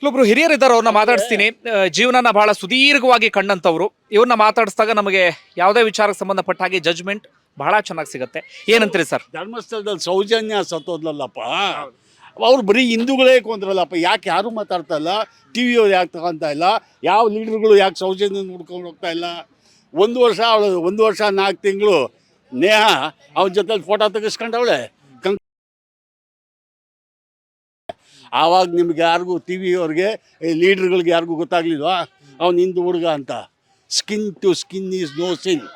ಇಲ್ಲೊಬ್ರು ಹಿರಿಯರಿದ್ದಾರೆ, ಅವ್ರನ್ನ ಮಾತಾಡಿಸ್ತೀನಿ. ಜೀವನನ ಬಹಳ ಸುದೀರ್ಘವಾಗಿ ಕಂಡಂತವ್ರು ಇವ್ರನ್ನ ಮಾತಾಡಿಸಿದಾಗ ನಮಗೆ ಯಾವುದೇ ವಿಚಾರಕ್ಕೆ ಸಂಬಂಧಪಟ್ಟ ಹಾಗೆ ಜಜ್ಮೆಂಟ್ ಬಹಳ ಚೆನ್ನಾಗಿ ಸಿಗುತ್ತೆ. ಏನಂತೀರಿ ಸರ್? ಧರ್ಮಸ್ಥಳದಲ್ಲಿ ಸೌಜನ್ಯ ಸತ್ತೋದ್ಲಲ್ಲಪ್ಪ? ಅವ್ರು ಬರೀ ಹಿಂದೂಗಳೇ ಕೊಂದ್ರಲ್ಲಪ್ಪ, ಯಾಕೆ ಯಾರು ಮಾತಾಡ್ತಾ ಇಲ್ಲ? ಟಿ ವಿಯವ್ರು ಯಾಕೆ ತಗೊಂತಾ ಇಲ್ಲ? ಯಾವ ಲೀಡರ್ಗಳು ಯಾಕೆ ಸೌಜನ್ಯ ನೋಡ್ಕೊಂಡು ಹೋಗ್ತಾ ಇಲ್ಲ? ಒಂದು ವರ್ಷ ಅವಳು ಒಂದು ವರ್ಷ ನಾಲ್ಕು ತಿಂಗಳು, ನೇಹ ಅವನ ಜೊತೆ ಫೋಟೋ ತೆಗೆಸ್ಕೊಂಡವಳೆ. ಆವಾಗ ನಿಮ್ಗೆ ಯಾರಿಗೂ ಟಿ ವಿಯವ್ರಿಗೆ ಲೀಡ್ರ್ಗಳಿಗೆ ಯಾರಿಗೂ ಗೊತ್ತಾಗ್ಲಿಲ್ವಾ? ಅವನು ಹಿಂದೂ ಹುಡುಗ ಅಂತ. Skin to skin is no sin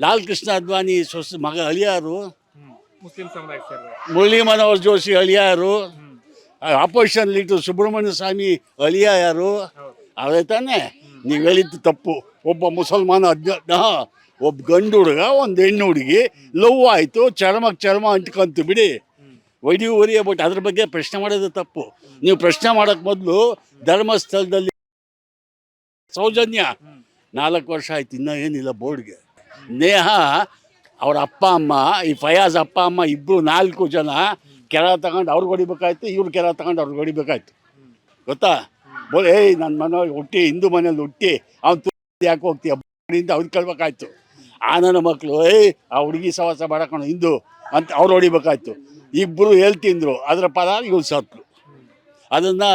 Lal Krishna Advani ಸೊಸ ಮಗ ಅಳಿಯಾರು. ಮುಸ್ಲಿಂ ಮುರಳಿ ಮನೋಹರ್ ಜೋಶಿ ಅಳಿಯಾರು. ಆಪೋಸಿಷನ್ ಲೀಡರ್ ಸುಬ್ರಹ್ಮಣ್ಯ ಸ್ವಾಮಿ ಅಳಿಯ ಯಾರು ಅವರೇ ತಾನೇ. ನೀವು ಹೇಳಿದ್ದು ತಪ್ಪು. ಒಬ್ಬ ಮುಸಲ್ಮಾನ ಅಜ್ಞಾನ ಒಬ್ಬ ಗಂಡು ಹುಡುಗ ಒಂದು ಹೆಣ್ಣು ಹುಡುಗಿ ಲವ್ ಆಯಿತು ಚರ್ಮಕ್ಕೆ ಚರ್ಮ ಅಂಟ್ಕೊಂತು ಬಿಡಿ. ವೈಡಿ ವರಿ ಬಟ್ ಅದ್ರ ಬಗ್ಗೆ ಪ್ರಶ್ನೆ ಮಾಡೋದು ತಪ್ಪು. ನೀವು ಪ್ರಶ್ನೆ ಮಾಡೋಕ್ಕೆ ಮೊದಲು ಧರ್ಮಸ್ಥಳದಲ್ಲಿ ಸೌಜನ್ಯ. ನಾಲ್ಕು ವರ್ಷ ಆಯ್ತು, ಇನ್ನೂ ಏನಿಲ್ಲ ಬೋರ್ಡ್ಗೆ. ನೇಹ ಅವ್ರ ಅಪ್ಪ, ಅಮ್ಮ, ಈ ಫಯಾಜ್ ಅಪ್ಪ, ಅಮ್ಮ ಇಬ್ಬರು ನಾಲ್ಕು ಜನ ಕೆರ ತಗೊಂಡು ಅವ್ರಿಗೆ ಹೊಡಿಬೇಕಾಯ್ತು, ಇವ್ರು ಕೆರ ತಗೊಂಡು ಅವ್ರಿಗೆ ಹೊಡಿಬೇಕಾಯ್ತು. ಗೊತ್ತಾ? ಬೋಲ್ ಏಯ್ ನನ್ನ ಮನೆಯವ್ರಿಗೆ ಹುಟ್ಟಿ, ಹಿಂದೂ ಮನೇಲಿ ಹುಟ್ಟಿ, ಅವ್ನು ಯಾಕೆ ಹೋಗ್ತೀಯ? ಅವ್ರಿಗೆ ಕೇಳ್ಬೇಕಾಯ್ತು. ಆ ನನ್ನ ಮಕ್ಕಳು ಏಯ್, ಆ ಹುಡುಗಿ ಸವಾಸ ಮಾಡಕೊಂಡು ಹಿಂದೂ. ಅಂತ ಅವ್ರು ಹೊಡಿಬೇಕಾಯ್ತು. ಇಬ್ಬರು ಹೇಳ್ತಿಂದ್ರು ಅದರ. ಪದ ಇವ್ರು ಸತ್ರು ಅದನ್ನು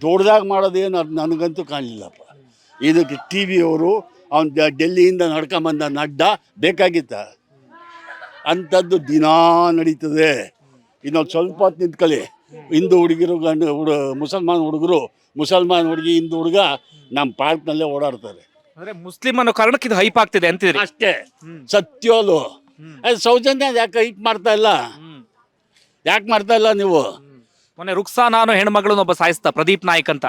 ದೊಡ್ಡದಾಗಿ ಮಾಡೋದೇನು ಅದು ನನಗಂತೂ ಕಾಣಲಿಲ್ಲಪ್ಪ. ಇದಕ್ಕೆ ಟಿ ವಿಯವರು ಅವನು ಡೆಲ್ಲಿಯಿಂದ ನಡ್ಕೊಂಬಂದ ನಡ್ಡ ಬೇಕಾಗಿತ್ತ. ಅಂಥದ್ದು ದಿನಾ ನಡೀತದೆ. ಇನ್ನೊಂದು ಸ್ವಲ್ಪ ಹೊತ್ತು ನಿಂತ್ಕೊಳ್ಳಿ ಹಿಂದೂ ಹುಡುಗಿರು ಗಂಡು ಹುಡು ಮುಸಲ್ಮಾನ್ ಹುಡುಗರು ಮುಸಲ್ಮಾನ್ ಹುಡುಗಿ ಹಿಂದೂ ಹುಡುಗ ನಮ್ಮ ಪಾರ್ಕ್ನಲ್ಲೇ ಓಡಾಡ್ತಾರೆ. ಅಂದ್ರೆ ಮುಸ್ಲಿಮ್ ಅನ್ನೋ ಕಾರಣಕ್ಕೆ ಇದು ಹೈಪ್ ಆಗ್ತಿದೆ ಅಂತಿದ್ರೆ ಅಷ್ಟೇ. ಸತ್ಯೋಲು ಅದು ಸೌಜನ್ಯ ಯಾಕೆ ಹಿಟ್ ಮಾಡ್ತಾ ಇಲ್ಲ? ಯಾಕೆ ಮಾಡ್ತಾ ಇಲ್ಲ ನೀವು? ಮೊನ್ನೆ ರುಕ್ಸಾ ನಾನು ಹೆಣ್ಮಗಳನ್ನ ಒಬ್ಬ ಸಾಯಿಸ್ತಾ ಪ್ರದೀಪ್ ನಾಯ್ಕ್ ಅಂತ.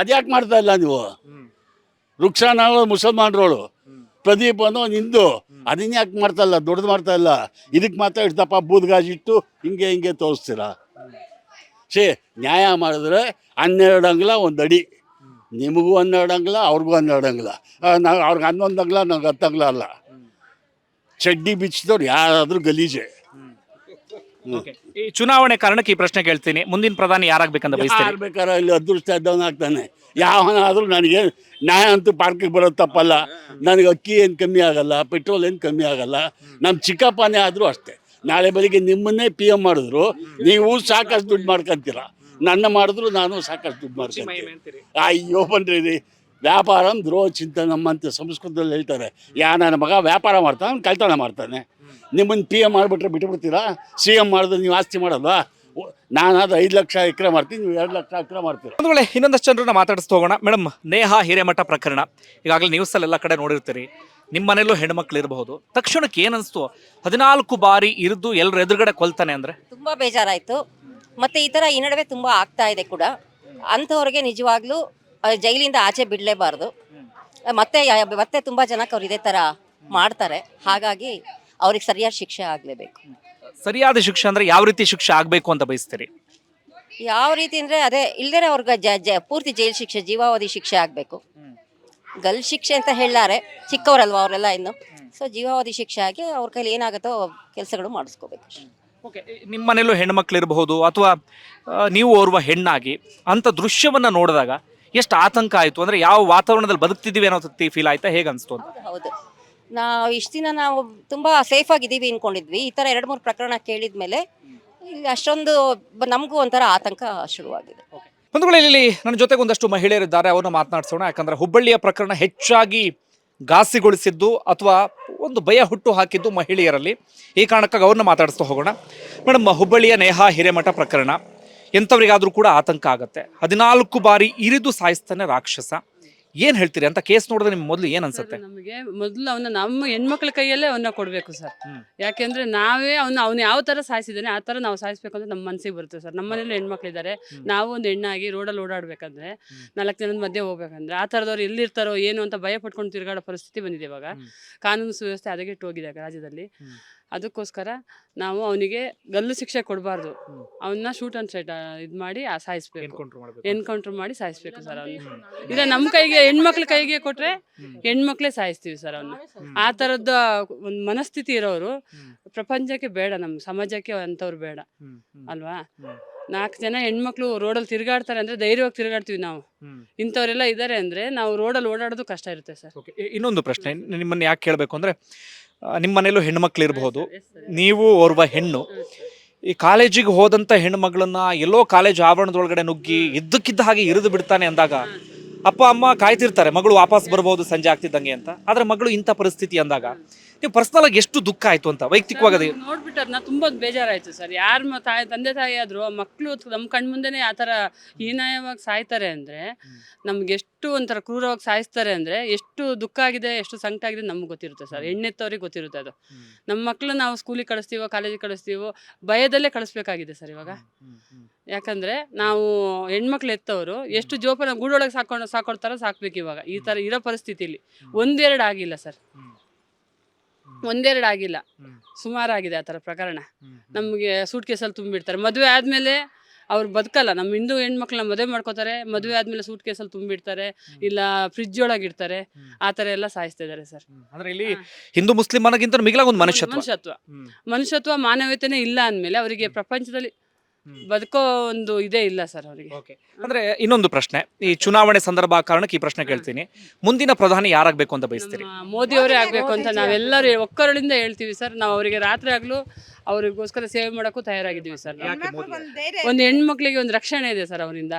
ಅದ್ಯಾಕೆ ಮಾಡ್ತಾ ಇಲ್ಲ ನೀವು? ರುಕ್ಷಾನ ಮುಸಲ್ಮಾನ್ರೋಳು ಪ್ರದೀಪ್ ಅನ್ನೋ ನಿಂದು. ಹಿಂದೂ ಅದನ್ನ ಯಾಕೆ ಮಾಡ್ತಾ ಇಲ್ಲ? ದೊಡ್ಡದು ಮಾಡ್ತಾ ಇಲ್ಲ. ಇದಕ್ಕೆ ಮಾತ್ರ ಇಡ್ತಪ್ಪ ಬೂದ್ಗಾಜಿಟ್ಟು ಹಿಂಗೆ ಹಿಂಗೆ ತೋರಿಸ್ತೀರಾ? ಸೇ ನ್ಯಾಯ ಮಾಡಿದ್ರೆ ಹನ್ನೆರಡು ಅಂಗ್ಲ ಒಂದು ಅಡಿ. ನಿಮಗೂ ಹನ್ನೆರಡು ಅಂಗ್ಲ ಅವ್ರಿಗೂ ಹನ್ನೆರಡು ಅಂಗ್ಲ. ನಾವು ಅವ್ರಿಗೆ ಹನ್ನೊಂದು ಅಂಗ್ಲ ನಂಗೆ ಹತ್ತು ಅಂಗ್ಲ ಅಲ್ಲ. ಚಡ್ಡಿ ಬಿಚ್ಚಿದವ್ರು ಯಾರಾದ್ರೂ ಗಲೀಜೆ. ಈ ಚುನಾವಣೆ ಕಾರಣಕ್ಕೆ ಈ ಪ್ರಶ್ನೆ ಕೇಳ್ತೀನಿ. ಮುಂದಿನ ಪ್ರಧಾನಿ ಯಾರಾಗ್ಬೇಕಂತ ಬಯಸ್ತೀರಿ? ಯಾರು ಇಲ್ಲಿ ಅದೃಷ್ಟ ಇದ್ದವನ ಆಗ್ತಾನೆ. ಯಾವನಾದರೂ ನನಗೆ ನ್ಯಾಯ ಅಂತೂ ಪಾರ್ಕಿಗೆ ಬರೋದು ತಪ್ಪಲ್ಲ. ನನಗೆ ಅಕ್ಕಿ ಏನು ಕಮ್ಮಿ ಆಗಲ್ಲ ಪೆಟ್ರೋಲ್ ಏನು ಕಮ್ಮಿ ಆಗಲ್ಲ. ನಮ್ಮ ಚಿಕ್ಕಪ್ಪನೇ ಆದರೂ ಅಷ್ಟೇ. ನಾಳೆ ಬೆಳಿಗ್ಗೆ ನಿಮ್ಮನ್ನೇ ಪಿ ಎಂ ಮಾಡಿದ್ರು ನೀವು ಸಾಕಷ್ಟು ದುಡ್ಡು ಮಾಡ್ಕೊಂತೀರ? ನನ್ನ ಮಾಡಿದ್ರು ನಾನು ಸಾಕಷ್ಟು ದುಡ್ಡು ಮಾಡ್ಕೊಂತೀನಿ. ಅಯ್ಯೋ ಬನ್ರಿ ವ್ಯಾಪಾರ ದ್ರೋಹ ಚಿಂತೆ ನಮ್ಮಂತೆ ಸಂಸ್ಕೃತದಲ್ಲಿ ಹೇಳ್ತಾರೆ. ಯಾ ನನ್ನ ಮಗ ವ್ಯಾಪಾರ ಮಾಡ್ತಾನೆ ಅವ್ನು ಕಳ್ತನ ಮಾಡ್ತಾನೆ. ನಿಮ್ಮನ್ನು ಪಿ ಎಂ ಮಾಡಿಬಿಟ್ರೆ ಬಿಟ್ಬಿಡ್ತೀರಾ? ಸಿ ಎಂ ಮಾಡಿದ್ರೆ ನೀವು ಆಸ್ತಿ ಮಾಡಲ್ವಾ? ನಾನಾದ್ರೆ ಐದು ಲಕ್ಷ ಎಕರೆ ಮಾಡ್ತೀನಿ ನೀವು ಎರಡು ಲಕ್ಷ ಎಕರೆ ಮಾಡ್ತೀನಿ ಒಂದು ವೇಳೆ ಇನ್ನೊಂದಷ್ಟು ಜನರನ್ನ ಮಾತಾಡಿಸ್ತಾ ಹೋಗೋಣ. ಮೇಡಮ್ ನೇಹ ಹಿರೇಮಠ ಪ್ರಕರಣ. ಈಗಾಗಲೇ ನ್ಯೂಸಲ್ಲಿ ಎಲ್ಲ ಕಡೆ ನೋಡಿರ್ತೀರಿ. ನಿಮ್ಮ ಮನೇಲೂ ಹೆಣ್ಮಕ್ಳು ಇರಬಹುದು. ತಕ್ಷಣಕ್ಕೆ ಏನನ್ಸ್ತು ಹದಿನಾಲ್ಕು ಬಾರಿ ಇರಿದು ಎಲ್ಲರ ಎದುರುಗಡೆ ಕೊಲ್ತಾನೆ ಅಂದರೆ? ತುಂಬ ಬೇಜಾರಾಯಿತು. ಮತ್ತು ಈ ಥರ ಈ ನಡುವೆ ತುಂಬ ಆಗ್ತಾ ಇದೆ ಕೂಡ. ಅಂಥವ್ರಿಗೆ ನಿಜವಾಗ್ಲೂ ಜೈಲಿಂದ ಆಚೆ ಬಿಡಲೇಬಾರ್ದು. ಮತ್ತೆ ಯಾ- ಮತ್ತೆ ತುಂಬ ಜನಕ್ಕೆ ಅವ್ರು ಇದೇ ಥರ ಮಾಡ್ತಾರೆ. ಹಾಗಾಗಿ ಅವ್ರಿಗೆ ಸರಿಯಾದ ಶಿಕ್ಷೆ ಆಗಲೇಬೇಕು. ಸರಿಯಾದ ಶಿಕ್ಷೆ ಅಂದ್ರೆ ಯಾವ ರೀತಿ ಶಿಕ್ಷೆ ಆಗ್ಬೇಕು ಅಂತ ಬಯಸ್ತೀರಿ? ಯಾವ ರೀತಿ ಅಂದರೆ ಅದೇ ಇಲ್ದೇ ಅವ್ರಿಗೆ ಜ ಜ ಪೂರ್ತಿ ಜೈಲು ಶಿಕ್ಷೆ ಜೀವಾವಧಿ ಶಿಕ್ಷೆ ಆಗಬೇಕು. ಗಲ್ ಶಿಕ್ಷೆ ಅಂತ ಹೇಳಾರೆ ಚಿಕ್ಕವರಲ್ವಾ ಅವರೆಲ್ಲ ಇನ್ನು. ಸೊ ಜೀವಾವಧಿ ಶಿಕ್ಷೆ ಆಗಿ ಅವ್ರ ಕೈಲಿ ಏನಾಗುತ್ತೋ ಕೆಲಸಗಳು ಮಾಡಿಸ್ಕೋಬೇಕು ಓಕೆ ನಿಮ್ಮ ಮನೇಲೂ ಹೆಣ್ಮಕ್ಳು ಇರಬಹುದು ಅಥವಾ ಆ, ನೀವು ಓರ್ವ ಹೆಣ್ಣಾಗಿ ಅಂತ ದೃಶ್ಯವನ್ನ ನೋಡಿದಾಗ ಎಷ್ಟು ಆತಂಕ ಆಯಿತು? ಅಂದ್ರೆ ಯಾವ ವಾತಾವರಣದಲ್ಲಿ ಬದುಕ್ತಿದ್ದೀವಿ ಅನ್ನೋ ಫೀಲ್ ಆಯ್ತಾ? ಹೇಗೆ ಅನಿಸ್ತು ಅಂತ? ಹೌದು ನಾವು ಇಷ್ಟು ದಿನ ನಾವು ತುಂಬ ಸೇಫ್ ಆಗಿದ್ದೀವಿ ಅನ್ಕೊಂಡಿದ್ವಿ. ಈ ಥರ ಎರಡು ಮೂರು ಪ್ರಕರಣ ಕೇಳಿದ್ಮೇಲೆ ಇಲ್ಲಿ ಅಷ್ಟೊಂದು ಬ- ನಮಗೂ ಒಂಥರ ಆತಂಕ ಶುರುವಾಗಿದೆ. ಇಲ್ಲಿ ನನ್ನ ಜೊತೆಗೆ ಒಂದಷ್ಟು ಮಹಿಳೆಯರಿದ್ದಾರೆ. ಅವ್ರನ್ನ ಮಾತನಾಡಿಸೋಣ. ಯಾಕಂದ್ರೆ ಹುಬ್ಬಳ್ಳಿಯ ಪ್ರಕರಣ ಹೆಚ್ಚಾಗಿ ಘಾಸಿಗೊಳಿಸಿದ್ದು ಅಥವಾ ಒಂದು ಭಯ ಹುಟ್ಟು ಹಾಕಿದ್ದು ಮಹಿಳೆಯರಲ್ಲಿ. ಈ ಕಾರಣಕ್ಕಾಗಿ ಅವ್ರನ್ನ ಮಾತಾಡಿಸ್ತಾ ಹೋಗೋಣ. ಮೇಡಮ್ ಹುಬ್ಬಳ್ಳಿಯ ನೇಹಾ ಹಿರೇಮಠ ಪ್ರಕರಣ. ಎಂಥವ್ರಿಗಾದ್ರೂ ಕೂಡ ಆತಂಕ ಆಗುತ್ತೆ. ಹದಿನಾಲ್ಕು ಬಾರಿ ಇರಿದು ಸಾಯಿಸ್ತಾನೆ ರಾಕ್ಷಸ. ಏನ್ ಹೇಳ್ತೀರಿ? ಅಂತ ಕೇಸ್ ನೋಡಿದ್ರೆ ನಿಮ್ ಮೊದಲು ಏನ್ ಅನ್ಸುತ್ತೆ? ನಮಗೆ ಮೊದಲು ಅವನ ನಮ್ಮ ಹೆಣ್ಮಕ್ಳ ಕೈಯಲ್ಲೇ ಅವನ್ನ ಕೊಡ್ಬೇಕು ಸರ್. ಯಾಕೆಂದ್ರೆ ನಾವೇ ಅವ್ನ ಅವ್ನು ಯಾವ ತರ ಸಾಯಿಸಿದಾನೆ ಆ ತರ ನಾವು ಸಾಯಿಸ್ಬೇಕು ಅಂತ ನಮ್ಮ ಮನಸ್ಸಿಗೆ ಬರುತ್ತೆ ಸರ್. ನಮ್ಮ ಮನೇಲಿ ಹೆಣ್ಮಕ್ಳಿದ್ದಾರೆ ನಾವು ಒಂದು ಹೆಣ್ಣಾಗಿ ರೋಡಲ್ಲಿ ಓಡಾಡ್ಬೇಕಂದ್ರೆ ನಾಲ್ಕು ಜನದ ಮಧ್ಯೆ ಹೋಗ್ಬೇಕಂದ್ರೆ ಆ ಥರದವ್ರು ಎಲ್ಲಿರ್ತಾರೋ ಏನು ಅಂತ ಭಯ ಪಟ್ಕೊಂಡು ತಿರುಗಾಡೋ ಪರಿಸ್ಥಿತಿ ಬಂದಿದೆ ಇವಾಗ. ಕಾನೂನು ಸುವ್ಯವಸ್ಥೆ ಹದಗೆಟ್ಟು ಹೋಗಿದೆ ರಾಜ್ಯದಲ್ಲಿ. ಅದಕ್ಕೋಸ್ಕರ ನಾವು ಅವನಿಗೆ ಗಲ್ಲು ಶಿಕ್ಷೆ ಕೊಡಬಾರ್ದು. ಅವನ್ನ ಶೂಟ್ ಅಂಡ್ ಸೈಟ್ ಇದು ಮಾಡಿ ಆ ಸಾಯಿಸ್ಬೇಕು. ಎನ್ಕೌಂಟರ್ ಮಾಡಿ ಸಾಯಿಸ್ಬೇಕು ಸರ್ ಅವ್ನ ಇಲ್ಲ ನಮ್ಮ ಕೈಗೆ ಹೆಣ್ಮಕ್ಳ ಕೈಗೆ ಕೊಟ್ರೆ ಹೆಣ್ಮಕ್ಳೇ ಸಾಯಿಸ್ತೀವಿ ಸರ್ ಅವನ್ನ. ಆ ಥರದ ಒಂದು ಮನಸ್ಥಿತಿ ಇರೋರು ಪ್ರಪಂಚಕ್ಕೆ ಬೇಡ ನಮ್ಮ ಸಮಾಜಕ್ಕೆ ಅಂತವ್ರು ಬೇಡ. ಅಲ್ವಾ. ನಾಲ್ಕು ಜನ ಹೆಣ್ಮಕ್ಳು ರೋಡಲ್ಲಿ ತಿರುಗಾಡ್ತಾರೆ ಅಂದ್ರೆ ಧೈರ್ಯವಾಗಿ ತಿರುಗಾಡ್ತೀವಿ ನಾವು. ಇಂಥವರೆಲ್ಲ ಇದ್ದಾರೆ ಅಂದ್ರೆ ನಾವು ರೋಡಲ್ಲಿ ಓಡಾಡೋದು ಕಷ್ಟ ಇರುತ್ತೆ ಸರ್ ಓಕೆ ಇನ್ನೊಂದು ಪ್ರಶ್ನೆ ನಿಮ್ಮನ್ನ ಯಾಕೆ ಕೇಳಬೇಕು ಅಂದ್ರೆ ನಿಮ್ಮ ಮನೇಲೂ ಹೆಣ್ಮಕ್ಳು ಇರಬಹುದು. ನೀವು ಓರ್ವ ಹೆಣ್ಣು. ಈ ಕಾಲೇಜಿಗೆ ಹೋದಂತ ಹೆಣ್ಮಗಳನ್ನ ಎಲ್ಲೋ ಕಾಲೇಜ್ ಆವರಣದೊಳಗಡೆ ನುಗ್ಗಿ ಇದ್ದಕ್ಕಿದ್ದ ಹಾಗೆ ಇರಿದು ಬಿಡ್ತಾನೆ ಅಂದಾಗ ಅಪ್ಪ ಅಮ್ಮ ಕಾಯ್ತಿರ್ತಾರೆ ಮಗಳು ವಾಪಸ್ ಬರ್ಬೋದು ಸಂಜೆ ಆಗ್ತಿದ್ದಂಗೆ ಅಂತ. ಆದ್ರೆ ಮಗಳು ಇಂಥ ಪರಿಸ್ಥಿತಿ ಅಂದಾಗ ನೀವು ಪರ್ಸನಲ್ ಆಗಿ ಎಷ್ಟು ದುಃಖ ಆಯ್ತು ಅಂತ ವೈಯಕ್ತಿಕವಾಗಿ ಅದು ನೋಡ್ಬಿಟ್ಟಾರ ನಾ ತುಂಬಾ ಬೇಜಾರಾಯ್ತು ಸರ್. ಯಾರ ತಾಯಿ ತಂದೆ ತಾಯಿ ಆದ್ರೂ ಆ ಮಕ್ಕಳು ನಮ್ಮ ಕಣ್ಮುಂದೆನೆ ಆ ಥರ ಹೀನಾಯವಾಗಿ ಸಾಯ್ತಾರೆ ಅಂದ್ರೆ ನಮ್ಗೆ ಎಷ್ಟು ಒಂಥರ ಕ್ರೂರವಾಗಿ ಸಾಯಿಸ್ತಾರೆ ಅಂದ್ರೆ ಎಷ್ಟು ದುಃಖ ಆಗಿದೆ ಎಷ್ಟು ಸಂಕಟ ಆಗಿದೆ ನಮ್ಗೆ ಗೊತ್ತಿರುತ್ತೆ ಸರ್. ಹೆಣ್ಣೆತ್ತವ್ರಿಗೆ ಗೊತ್ತಿರುತ್ತೆ ಅದು. ನಮ್ಮ ಮಕ್ಕಳು ನಾವು ಸ್ಕೂಲಿಗೆ ಕಳಿಸ್ತೀವೋ ಕಾಲೇಜಿಗೆ ಕಳಿಸ್ತೀವೋ ಭಯದಲ್ಲೇ ಕಳಿಸ್ಬೇಕಾಗಿದೆ ಸರ್ ಇವಾಗ. ಯಾಕಂದ್ರೆ ನಾವು ಹೆಣ್ಮಕ್ಳು ಎತ್ತವರು ಎಷ್ಟು ಜೋಪಾನ ಗೂಡೊಳಗೆ ಸಾಕೊಂಡು ಸಾಕೊಳ್ತಾರೋ ಸಾಕ್ಬೇಕು ಇವಾಗ. ಈ ತರ ಇರೋ ಪರಿಸ್ಥಿತಿಲಿ. ಒಂದೆರಡು ಆಗಿಲ್ಲ ಸರ್. ಒಂದೆರಡು ಆಗಿಲ್ಲ. ಸುಮಾರು ಆಗಿದೆ ಆ ಥರ ಪ್ರಕರಣ. ನಮಗೆ ಸೂಟ್ ಕೇಸಲ್ಲಿ ತುಂಬಿಡ್ತಾರೆ. ಮದುವೆ ಆದಮೇಲೆ ಅವ್ರು ಬದುಕಲ್ಲ. ನಮ್ಮ ಹಿಂದೂ ಹೆಣ್ಮಕ್ಳನ್ನ ಮದುವೆ ಮಾಡ್ಕೋತಾರೆ. ಮದುವೆ ಆದಮೇಲೆ ಸೂಟ್ ಕೇಸಲ್ಲಿ ತುಂಬಿಡ್ತಾರೆ. ಇಲ್ಲ ಫ್ರಿಜ್ ಒಳಗೆ ಇಡ್ತಾರೆ. ಆ ಥರ ಎಲ್ಲ ಸಾಯಿಸ್ತಾ ಇದ್ದಾರೆ ಸರ್. ಅಂದ್ರೆ ಇಲ್ಲಿ ಹಿಂದೂ ಮುಸ್ಲಿಮ್ ಅನ್ನೋಕ್ಕಿಂತ ಮಿಗಿಲಾಗ ಒಂದು ಮನುಷ್ಯತ್ವ. ಮನುಷ್ಯತ್ವ. ಮನುಷ್ಯತ್ವ ಮಾನವೀಯತೆನೇ ಇಲ್ಲ ಅಂದಮೇಲೆ ಅವರಿಗೆ ಪ್ರಪಂಚದಲ್ಲಿ ಬದುಕೋ ಒಂದು ಇದೇ ಇಲ್ಲ ಸರ್ ಅವರಿಗೆ. ಓಕೆ. ಅಂದ್ರೆ ಇನ್ನೊಂದು ಪ್ರಶ್ನೆ. ಈ ಚುನಾವಣೆ ಸಂದರ್ಭ ಕಾರಣಕ್ಕೆ ಈ ಪ್ರಶ್ನೆ ಕೇಳ್ತೀನಿ. ಮುಂದಿನ ಪ್ರಧಾನಿ ಯಾರಾಗಬೇಕು ಅಂತ ಬಯಸ್ತೀರಿ? ಮೋದಿ ಅವರೇ ಆಗ್ಬೇಕು ಅಂತ ನಾವೆಲ್ಲರೂ ಒಕ್ಕರಳಿಂದ ಹೇಳ್ತೀವಿ ಸರ್. ನಾವು ಅವರಿಗೆ ರಾತ್ರಿ ಆಗ್ಲೂ ಅವ್ರಿಗೋಸ್ಕರ ಸೇವೆ ಮಾಡೋಕ್ಕೂ ತಯಾರಾಗಿದ್ದೀವಿ ಸರ್ ನಾವು. ಒಂದು ಹೆಣ್ಮಕ್ಳಿಗೆ ಒಂದು ರಕ್ಷಣೆ ಇದೆ ಸರ್ ಅವರಿಂದ.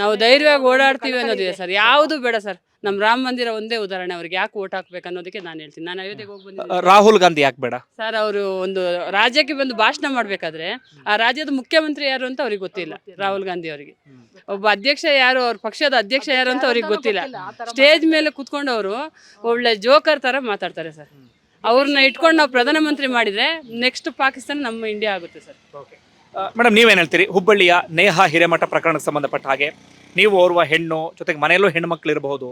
ನಾವು ಧೈರ್ಯವಾಗಿ ಓಡಾಡ್ತೀವಿ ಅನ್ನೋದಿದೆ ಸರ್. ಯಾವುದು ಬೇಡ ಸರ್. ನಮ್ಮ ರಾಮ ಮಂದಿರ ಒಂದೇ ಉದಾಹರಣೆ ಅವ್ರಿಗೆ. ಯಾಕೆ ಓಟ್ ಹಾಕ್ಬೇಕು ಅನ್ನೋದಕ್ಕೆ ನಾನು ಹೇಳ್ತೀನಿ. ನಾನು ಅಯೋಧ್ಯೆಗೆ ಹೋಗಿ ಬಂದಿದ್ದೀನಿ. ರಾಹುಲ್ ಗಾಂಧಿ ಯಾಕೆ ಬೇಡ? ಸರ್ ಅವರು ಒಂದು ರಾಜ್ಯಕ್ಕೆ ಬಂದು ಭಾಷಣ ಮಾಡಬೇಕಾದ್ರೆ ಆ ರಾಜ್ಯದ ಮುಖ್ಯಮಂತ್ರಿ ಯಾರು ಅಂತ ಅವ್ರಿಗೆ ಗೊತ್ತಿಲ್ಲ. ರಾಹುಲ್ ಗಾಂಧಿ ಅವರಿಗೆ. ಒಬ್ಬ ಅಧ್ಯಕ್ಷ ಯಾರು? ಅವ್ರ ಪಕ್ಷದ ಅಧ್ಯಕ್ಷ ಯಾರು ಅಂತ ಅವ್ರಿಗೆ ಗೊತ್ತಿಲ್ಲ. ಸ್ಟೇಜ್ ಮೇಲೆ ಕುತ್ಕೊಂಡು ಅವರು ಒಳ್ಳೆ ಜೋಕರ್ ತರ ಮಾತಾಡ್ತಾರೆ ಸರ್. ಅವ್ರನ್ನ ಇಟ್ಕೊಂಡು ನಾವು ಪ್ರಧಾನಮಂತ್ರಿ ಮಾಡಿದ್ರೆ ನೆಕ್ಸ್ಟ್ ಪಾಕಿಸ್ತಾನ ನಮ್ಮ ಇಂಡಿಯಾ ಆಗುತ್ತೆ ಸರ್. ಮೇಡಮ್ ನೀವೇನ್ ಹೇಳ್ತೀರಿ? ಹುಬ್ಬಳ್ಳಿಯ ನೇಹ ಹಿರೇಮಠ ಪ್ರಕರಣಕ್ಕೆ ಸಂಬಂಧಪಟ್ಟ ಹಾಗೆ ನೀವು ಓರ್ವ ಹೆಣ್ಣು ಜೊತೆಗೆ ಮನೆಯಲ್ಲೂ ಹೆಣ್ಮಕ್ಳು ಇರಬಹುದು.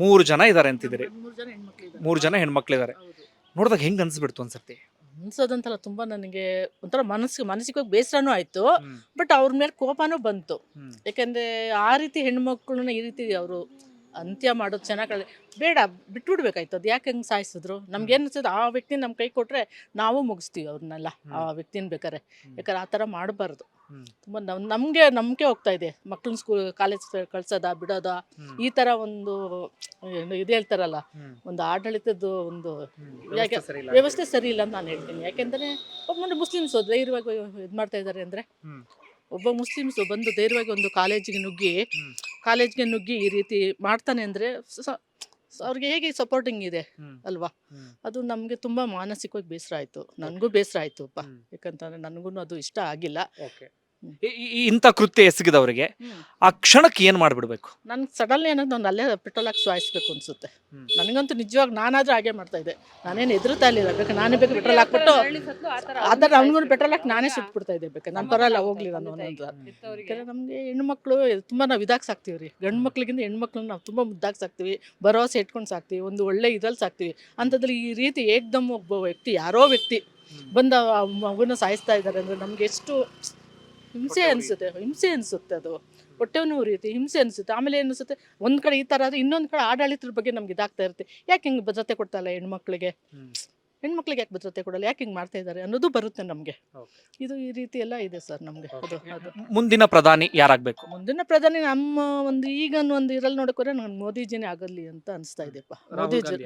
ಮೂರು ಜನ ಇದ್ದಾರೆ ಅಂತಿದ್ದೀರಿ. ಮೂರು ಜನ ಹೆಣ್ಮಕ್ಳಿದ್ದಾರೆ. ಮೂರು ಜನ ಹೆಣ್ಮಕ್ಳು ಇದ್ದಾರೆ ನೋಡಿದಾಗ ಹೆಂಗ್ ಅನ್ಸ್ಬಿಡ್ತು ಅನ್ಸರ್ತಿ ಅನ್ಸೋದಂತಲ್ಲ ತುಂಬಾ ನನಗೆ ಒಂಥರ ಮನಸ್ಸಿಗೆ ಮನಸ್ಸಿಗೆ ಬೇಸರನೂ ಆಯ್ತು. ಬಟ್ ಅವ್ರ ಮೇಲೆ ಕೋಪನೂ ಬಂತು. ಯಾಕಂದ್ರೆ ಆ ರೀತಿ ಹೆಣ್ಮಕ್ಳನ್ನ ಈ ರೀತಿ ಅವರು ಅಂತ್ಯ ಮಾಡೋದು ಚೆನ್ನಾಗಿ ಬೇಡ ಬಿಟ್ಬಿಡ್ಬೇಕಾಯ್ತು ಅದು ಯಾಕೆ ಹಂಗೆ ಸಾಯಿಸಿದ್ರು? ನಮ್ಗೆ ಏನು ಅನ್ಸುತ್ತೆ ಆ ವ್ಯಕ್ತಿ ನಮ್ಮ ಕೈ ಕೊಟ್ರೆ ನಾವು ಮುಗಿಸ್ತೀವಿ ಅವ್ರನ್ನೆಲ್ಲ ಆ ವ್ಯಕ್ತಿನ ಬೇಕಾರೆ ಯಾಕಂದ್ರೆ ಆ ಥರ ಮಾಡಬಾರ್ದು. ತುಂಬ ನಮ್ ನಮಗೆ ನಂಬಿಕೆ ಹೋಗ್ತಾ ಇದೆ. ಮಕ್ಳನ್ನ ಸ್ಕೂಲ್ ಕಾಲೇಜ್ ಕಳ್ಸೋದ ಬಿಡೋದ? ಈ ಥರ ಒಂದು ಇದು ಹೇಳ್ತಾರಲ್ಲ ಒಂದು ಆಡಳಿತದ ಒಂದು ಯಾಕೆ ವ್ಯವಸ್ಥೆ ಸರಿ ಇಲ್ಲ ಅಂತ ನಾನು ಹೇಳ್ತೀನಿ. ಯಾಕೆಂದರೆ ಒಬ್ಬ ಮುಸ್ಲಿಮ್ಸ್ ಧೈರ್ಯವಾಗಿ ಇದು ಮಾಡ್ತಾ ಇದ್ದಾರೆ ಅಂದ್ರೆ. ಒಬ್ಬ ಮುಸ್ಲಿಮ್ಸ್ ಬಂದು ಧೈರ್ಯವಾಗಿ ಒಂದು ಕಾಲೇಜಿಗೆ ನುಗ್ಗಿ ಕಾಲೇಜ್ಗೆ ನುಗ್ಗಿ ಈ ರೀತಿ ಮಾಡ್ತಾನೆ ಅಂದ್ರೆ ಅವ್ರಿಗೆ ಹೇಗೆ ಸಪೋರ್ಟಿಂಗ್ ಇದೆ ಅಲ್ವಾ? ಅದು ನಮಗೆ ತುಂಬಾ ಮಾನಸಿಕವಾಗಿ ಬೇಸರ ಆಯ್ತು. ನನಗೂ ಬೇಸರ ಆಯ್ತು ಅಪ್ಪ. ಯಾಕಂತಂದ್ರೆ ನನಗೂ ಅದು ಇಷ್ಟ ಆಗಿಲ್ಲ. ಇಂಥ ಕೃತ್ಯ ಎಸಗಿದವರಿಗೆ ಆ ಕ್ಷಣಕ್ಕೆ ಏನ್ ಮಾಡ್ಬಿಡ್ಬೇಕು? ನನ್ಗೆ ಸಡನ್ಲಿ ಅನ್ನೋದು ಒಂದು ಅಲ್ಲೇ ಪೆಟ್ರೋಲ್ ಹಾಕಿ ಸಾಯಿಸ್ಬೇಕು ಅನ್ಸುತ್ತೆ. ಹ್ಮ್. ನನಗಂತೂ ನಿಜವಾಗಿ ನಾನಾದ್ರೂ ಹಾಗೆ ಮಾಡ್ತಾ ಇದ್ದೆ. ನಾನೇನು ಎದುರುತ್ತಾ ಇರಲಿಲ್ಲ. ಬೇಕು ನಾನೇ ಬೇಕು ಪೆಟ್ರೋಲ್ ಹಾಕ್ಬಿಟ್ಟು ಆದ್ರೆ ಅವ್ನಿಗೂ ಪೆಟ್ರೋಲ್ ಹಾಕಿ ನಾನೇ ಸುಟ್ಬಿಡ್ತಾ ಇದ್ದೆ ಬೇಕು ನನ್ನ ಪರಲ್ಲ ಹೋಗ್ಲಿಲ್ಲ ನಾನು ಅನ್ನೋದು. ಯಾಕಂದ್ರೆ ನಮಗೆ ಹೆಣ್ಮಕ್ಳು ತುಂಬ ನಾವು ಇದಾಗಿ ಸಾಕ್ತೀವಿ ರೀ. ಗಂಡು ಮಕ್ಳಿಗಿಂತ ಹೆಣ್ಮಕ್ಳನ್ನ ನಾವು ತುಂಬ ಮುದ್ದಾಗಿ ಸಾಕ್ತೀವಿ. ಭರವಸೆ ಇಟ್ಕೊಂಡು ಸಾಕ್ತೀವಿ. ಒಂದು ಒಳ್ಳೆ ಇದ್ರಲ್ಲಿ ಸಾಕ್ತೀವಿ. ಅಂಥದ್ರಲ್ಲಿ ಈ ರೀತಿ ಏಕ್ದಮ್ ಒಬ್ಬ ವ್ಯಕ್ತಿ ಯಾರೋ ವ್ಯಕ್ತಿ ಬಂದ ಆ ಮಗುನ ಸಾಯಿಸ್ತಾ ಇದ್ದಾರೆ ಅಂದರೆ ನಮ್ಗೆ ಎಷ್ಟು ಹಿಂಸೆ ಅನ್ಸುತ್ತೆ ಹಿಂಸೆ ಅನ್ಸುತ್ತೆ ಅದು. ಹೊಟ್ಟೆನೂ ರೀತಿ ಹಿಂಸೆ ಅನಿಸುತ್ತೆ. ಆಮೇಲೆ ಏನು ಅನಿಸುತ್ತೆ? ಒಂದು ಕಡೆ ಈ ತರ ಆದ್ರೆ ಇನ್ನೊಂದು ಕಡೆ ಆಡಳಿತದ ಬಗ್ಗೆ ನಮ್ಗೆ ಇದಾಗ್ತಾ ಇರುತ್ತೆ. ಯಾಕೆ ಹಿಂಗ್ ಭದ್ರತೆ ಕೊಡ್ತಾ ಇಲ್ಲ ಹೆಣ್ಮಕ್ಳಿಗೆ? ಹೆಣ್ಮಕ್ಳಿಗೆ ಯಾಕೆ ಭದ್ರತೆ ಕೊಡಲ್ಲ? ಯಾಕೆ ಹಿಂಗೆ ಮಾಡ್ತಾ ಇದ್ದಾರೆ ಅನ್ನೋದು ಬರುತ್ತೆ ನಮಗೆ. ಇದು ಈ ರೀತಿ ಎಲ್ಲ ಇದೆ ಸರ್ ನಮಗೆ. ಅದು ಅದು. ಮುಂದಿನ ಪ್ರಧಾನಿ ಯಾರಾಗಬೇಕು? ಮುಂದಿನ ಪ್ರಧಾನಿ ನಮ್ಮ ಒಂದು ಈಗ ಒಂದು ಇದ್ರಲ್ಲಿ ನೋಡಕ್ಕೋರೆ ನಾನು ಮೋದಿಜಿನೇ ಆಗಲಿ ಅಂತ ಅನಿಸ್ತಾ ಇದೆಪ್ಪ ಮೋದಿಜಿ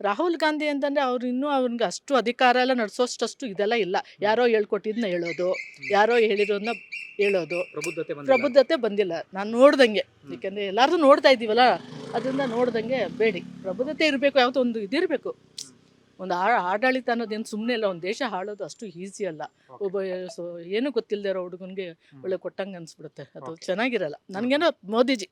ರಾಹುಲ್ ಗಾಂಧಿ ಅಂತಂದ್ರೆ ಅವ್ರು ಇನ್ನೂ ಅವ್ರಿಗೆ ಅಷ್ಟು ಅಧಿಕಾರ ಎಲ್ಲ ನಡೆಸೋಷ್ಟಷ್ಟು ಇದೆಲ್ಲ ಇಲ್ಲ. ಯಾರೋ ಹೇಳ್ಕೊಟ್ಟಿದ್ನ ಹೇಳೋದು ಯಾರೋ ಹೇಳಿರೋದನ್ನ ಹೇಳೋದು. ಪ್ರಬುದ್ಧತೆ ಬಂದಿಲ್ಲ. ನಾನು ನೋಡ್ದಂಗೆ. ಯಾಕಂದ್ರೆ ಎಲ್ಲಾರು ನೋಡ್ತಾ ಇದ್ದೀವಲ್ಲ ಅದರಿಂದ ನೋಡ್ದಂಗೆ ಬೇಡಿ. ಪ್ರಬುದ್ಧತೆ ಇರಬೇಕು ಯಾವ್ದೋ ಒಂದು ಇದಿರಬೇಕು. ಒಂದು ಆ ಆಡಳಿತ ಅನ್ನೋದೇನು ಸುಮ್ಮನೆ ಇಲ್ಲ ಒಂದು ದೇಶ ಹಾಳೋದು ಅಷ್ಟು ಈಸಿ ಅಲ್ಲ. ಒಬ್ಬ ಸೊ ಏನು ಗೊತ್ತಿಲ್ಲದೆ ಇರೋ ಹುಡುಗನ್ಗೆ ಒಳ್ಳೆ ಕೊಟ್ಟಂಗೆ ಅನ್ಸ್ಬಿಡುತ್ತೆ. ಅದು ಚೆನ್ನಾಗಿರಲ್ಲ. ನನಗೇನೋ ಮೋದಿಜಿ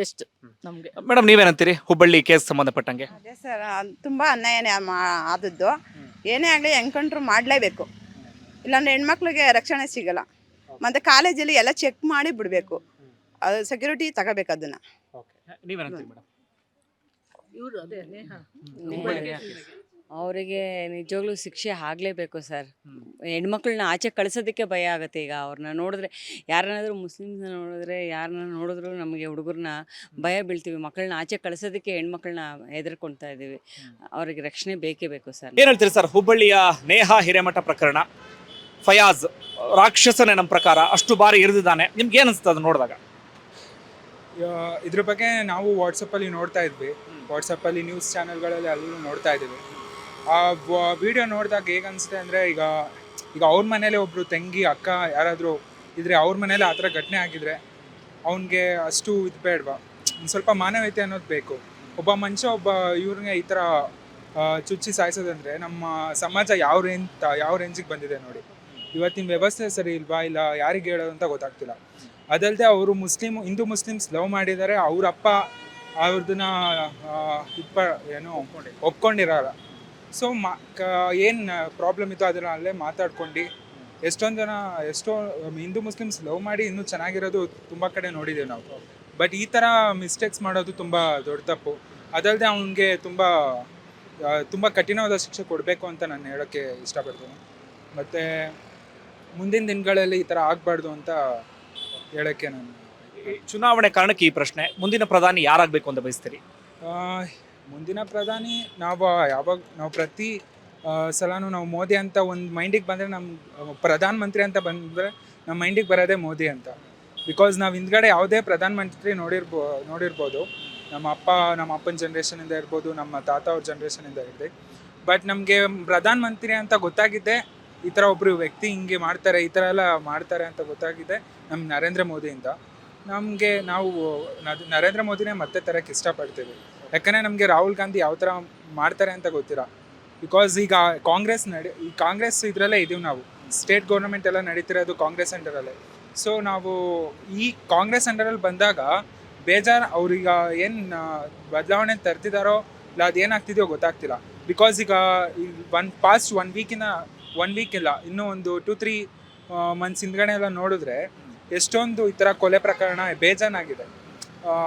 ಬೆಸ್ಟ್ ನಮಗೆ. ಮೇಡಮ್ ನೀವೇನಂತೀರಿ? ಹುಬ್ಬಳ್ಳಿ ಕೇಸ್ ಸಂಬಂಧಪಟ್ಟಂಗೆ? ಅದೇ ಸರ್ ತುಂಬ ಅನ್ಯಾಯನೇ ಮಾ ಆದದ್ದು. ಏನೇ ಆಗಲಿ ಎನ್ಕೌಂಟ್ರ್ ಮಾಡಲೇಬೇಕು. ಇಲ್ಲಾಂದ್ರೆ ಹೆಣ್ಮಕ್ಳಿಗೆ ರಕ್ಷಣೆ ಸಿಗಲ್ಲ. ಮತ್ತೆ ಕಾಲೇಜಲ್ಲಿ ಎಲ್ಲ ಚೆಕ್ ಮಾಡಿ ಬಿಡಬೇಕು. ಅದು ಸೆಕ್ಯೂರಿಟಿ ತಗೋಬೇಕು ಅದನ್ನ. ನೀವೇನಂತೀರಿ ಮೇಡಮ್? ಇವರು ಅದೇ ನೇಹ. ಅವರಿಗೆ ನಿಜವಾಗ್ಲೂ ಶಿಕ್ಷೆ ಆಗಲೇಬೇಕು ಸರ್. ಹೆಣ್ಮಕ್ಳನ್ನ ಆಚೆ ಕಳಿಸೋದಕ್ಕೆ ಭಯ ಆಗುತ್ತೆ ಈಗ ಅವ್ರನ್ನ ನೋಡಿದ್ರೆ. ಯಾರನ್ನಾದರೂ ಮುಸ್ಲಿಮ್ಸ್ನ ನೋಡಿದ್ರೆ ಯಾರನ್ನ ನೋಡಿದ್ರು ನಮಗೆ ಹುಡುಗರನ್ನ ಭಯ ಬೀಳ್ತೀವಿ. ಮಕ್ಕಳನ್ನ ಆಚೆ ಕಳಿಸೋದಕ್ಕೆ ಹೆಣ್ಮಕ್ಳನ್ನ ಹೆದರ್ಕೊಳ್ತಾ ಇದ್ದೀವಿ. ಅವ್ರಿಗೆ ರಕ್ಷಣೆ ಬೇಕೇ ಬೇಕು ಸರ್. ಏನು ಹೇಳ್ತೀರಿ ಸರ್? ಹುಬ್ಬಳ್ಳಿಯ ನೇಹ ಹಿರೇಮಠ ಪ್ರಕರಣ. ಫಯಾಜ್ ರಾಕ್ಷಸನೇ ನಮ್ಮ ಪ್ರಕಾರ ಅಷ್ಟು ಬಾರಿ ಇರಿದಿದ್ದಾನೆ. ನಿಮ್ಗೆ ಏನು ಅದು ನೋಡಿದಾಗ? ಇದ್ರ ಬಗ್ಗೆ ನಾವು ವಾಟ್ಸಪ್ಪಲ್ಲಿ ನೋಡ್ತಾ ಇದ್ವಿ. ವಾಟ್ಸಪ್ಪಲ್ಲಿ ನ್ಯೂಸ್ ಚಾನೆಲ್ಗಳಲ್ಲಿ ಅಲ್ಲೂ ನೋಡ್ತಾ ಇದ್ದೀವಿ. ಆ ವಿಡಿಯೋ ನೋಡಿದಾಗ ಹೇಗೆ ಅನಿಸುತ್ತೆ ಅಂದರೆ ಈಗ ಈಗ ಅವ್ರ ಮನೇಲಿ ಒಬ್ಬರು ತಂಗಿ, ಅಕ್ಕ ಯಾರಾದರೂ ಇದ್ರೆ ಅವ್ರ ಮನೇಲಿ ಆ ಥರ ಘಟನೆ ಆಗಿದ್ರೆ ಅವನಿಗೆ ಅಷ್ಟು ಇದು ಬೇಡವಾ? ಸ್ವಲ್ಪ ಮಾನವೀಯತೆ ಅನ್ನೋದು ಬೇಕು. ಒಬ್ಬ ಮನುಷ್ಯ, ಒಬ್ಬ ಇವ್ರಿಗೆ ಈ ಥರ ಚುಚ್ಚಿ ಸಾಯಿಸೋದಂದ್ರೆ ನಮ್ಮ ಸಮಾಜ ಯಾವ ರೇಂಜ್, ಯಾವ ರೇಂಜಿಗೆ ಬಂದಿದೆ ನೋಡಿ. ಇವತ್ತಿನ ವ್ಯವಸ್ಥೆ ಸರಿ ಇಲ್ವಾ? ಇಲ್ಲ ಯಾರಿಗೆ ಹೇಳೋದು ಅಂತ ಗೊತ್ತಾಗ್ತಿಲ್ಲ. ಅದಲ್ಲದೆ ಅವರು ಮುಸ್ಲಿಮ್ ಹಿಂದೂ ಮುಸ್ಲಿಮ್ಸ್ ಲವ್ ಮಾಡಿದ್ದಾರೆ, ಅವ್ರ ಅಪ್ಪ ಅವ್ರದನ್ನ ಇಪ್ಪ ಏನು ಒಪ್ಕೊಂಡಿರಲ್ಲ ಸೊ ಮಾ ಏನು ಪ್ರಾಬ್ಲಮ್ ಇತ್ತು ಅದನ್ನ ಅಲ್ಲೇ ಮಾತಾಡ್ಕೊಂಡು ಎಷ್ಟೊಂದು ಜನ ಎಷ್ಟೋ ಹಿಂದೂ ಮುಸ್ಲಿಮ್ಸ್ ಲವ್ ಮಾಡಿ ಇನ್ನೂ ಚೆನ್ನಾಗಿರೋದು ತುಂಬ ಕಡೆ ನೋಡಿದ್ದೀವಿ ನಾವು. ಬಟ್ ಈ ಥರ ಮಿಸ್ಟೇಕ್ಸ್ ಮಾಡೋದು ತುಂಬ ದೊಡ್ಡ ತಪ್ಪು. ಅದಲ್ಲದೆ ಅವನಿಗೆ ತುಂಬ ತುಂಬ ಕಠಿಣವಾದ ಶಿಕ್ಷೆ ಕೊಡಬೇಕು ಅಂತ ನಾನು ಹೇಳೋಕ್ಕೆ ಇಷ್ಟಪಡ್ತೀನಿ. ಮತ್ತು ಮುಂದಿನ ದಿನಗಳಲ್ಲಿ ಈ ಥರ ಆಗಬಾರ್ದು ಅಂತ ಹೇಳೋಕ್ಕೆ ನಾನು ಚುನಾವಣೆ ಕಾರಣಕ್ಕೆ ಈ ಪ್ರಶ್ನೆ ಮುಂದಿನ ಪ್ರಧಾನಿ ಯಾರಾಗಬೇಕು ಅಂತ ಬಯಸ್ತೀರಿ? ಮುಂದಿನ ಪ್ರಧಾನಿ, ನಾವು ಯಾವಾಗ, ನಾವು ಪ್ರತಿ ಸಲನೂ ನಾವು ಮೋದಿ ಅಂತ ಒಂದು ಮೈಂಡಿಗೆ ಬಂದರೆ ನಮ್ಮ ಪ್ರಧಾನ ಮಂತ್ರಿ ಅಂತ ಬಂದರೆ ನಮ್ಮ ಮೈಂಡಿಗೆ ಬರೋದೇ ಮೋದಿ ಅಂತ. ಬಿಕಾಸ್ ನಾವು ಹಿಂದ್ಗಡೆ ಯಾವುದೇ ಪ್ರಧಾನ ಮಂತ್ರಿ ನೋಡಿರ್ಬೋ, ನೋಡಿರ್ಬೋದು. ನಮ್ಮ ಅಪ್ಪ, ನಮ್ಮ ಅಪ್ಪನ ಜನ್ರೇಷನಿಂದ ಇರ್ಬೋದು, ನಮ್ಮ ತಾತ ಅವ್ರ ಜನ್ರೇಷನಿಂದ ಇರ್ದೆ ಬಟ್ ನಮಗೆ ಪ್ರಧಾನ ಮಂತ್ರಿ ಅಂತ ಗೊತ್ತಾಗಿದ್ದೆ ಈ ಥರ ಒಬ್ಬರು ವ್ಯಕ್ತಿ ಹಿಂಗೆ ಮಾಡ್ತಾರೆ, ಈ ಥರ ಎಲ್ಲ ಮಾಡ್ತಾರೆ ಅಂತ ಗೊತ್ತಾಗಿದೆ ನಮ್ಮ ನರೇಂದ್ರ ಮೋದಿಯಿಂದ ನಮಗೆ ನಾವು ನರೇಂದ್ರ ಮೋದಿನೇ ಮತ್ತೆ ತರಕ್ಕೆ ಇಷ್ಟಪಡ್ತೀವಿ. ಯಾಕಂದರೆ ನಮಗೆ ರಾಹುಲ್ ಗಾಂಧಿ ಯಾವ ಥರ ಮಾಡ್ತಾರೆ ಅಂತ ಗೊತ್ತಿರ. ಬಿಕಾಸ್ ಈಗ ಕಾಂಗ್ರೆಸ್ ನಡೆ, ಈ ಕಾಂಗ್ರೆಸ್ ಇದರಲ್ಲೇ ಇದೀವಿ ನಾವು. ಸ್ಟೇಟ್ ಗೌರ್ಮೆಂಟ್ ಎಲ್ಲ ನಡೀತಿರೋದು ಕಾಂಗ್ರೆಸ್ ಅಂಡರಲ್ಲೇ. ಸೊ ನಾವು ಈ ಕಾಂಗ್ರೆಸ್ ಅಂಡರಲ್ಲಿ ಬಂದಾಗ ಬೇಜಾರು ಅವ್ರೀಗ ಏನು ಬದಲಾವಣೆ ತರ್ತಿದಾರೋ ಇಲ್ಲ ಅದು ಏನಾಗ್ತಿದೆಯೋ ಗೊತ್ತಾಗ್ತಿಲ್ಲ. ಬಿಕಾಸ್ ಈಗ ಒನ್ ಪಾಸ್ಟ್ ಒನ್ ವೀಕಿನ ಒನ್ ವೀಕ್ ಇಲ್ಲ, ಇನ್ನೂ ಒಂದು ಟು ತ್ರೀ ಮಂತ್ಸ್ ಹಿಂದ್ಗಡೆ ಎಲ್ಲ ನೋಡಿದ್ರೆ ಎಷ್ಟೊಂದು ಈ ಥರ ಕೊಲೆ ಪ್ರಕರಣ ಬೇಜಾನಾಗಿದೆ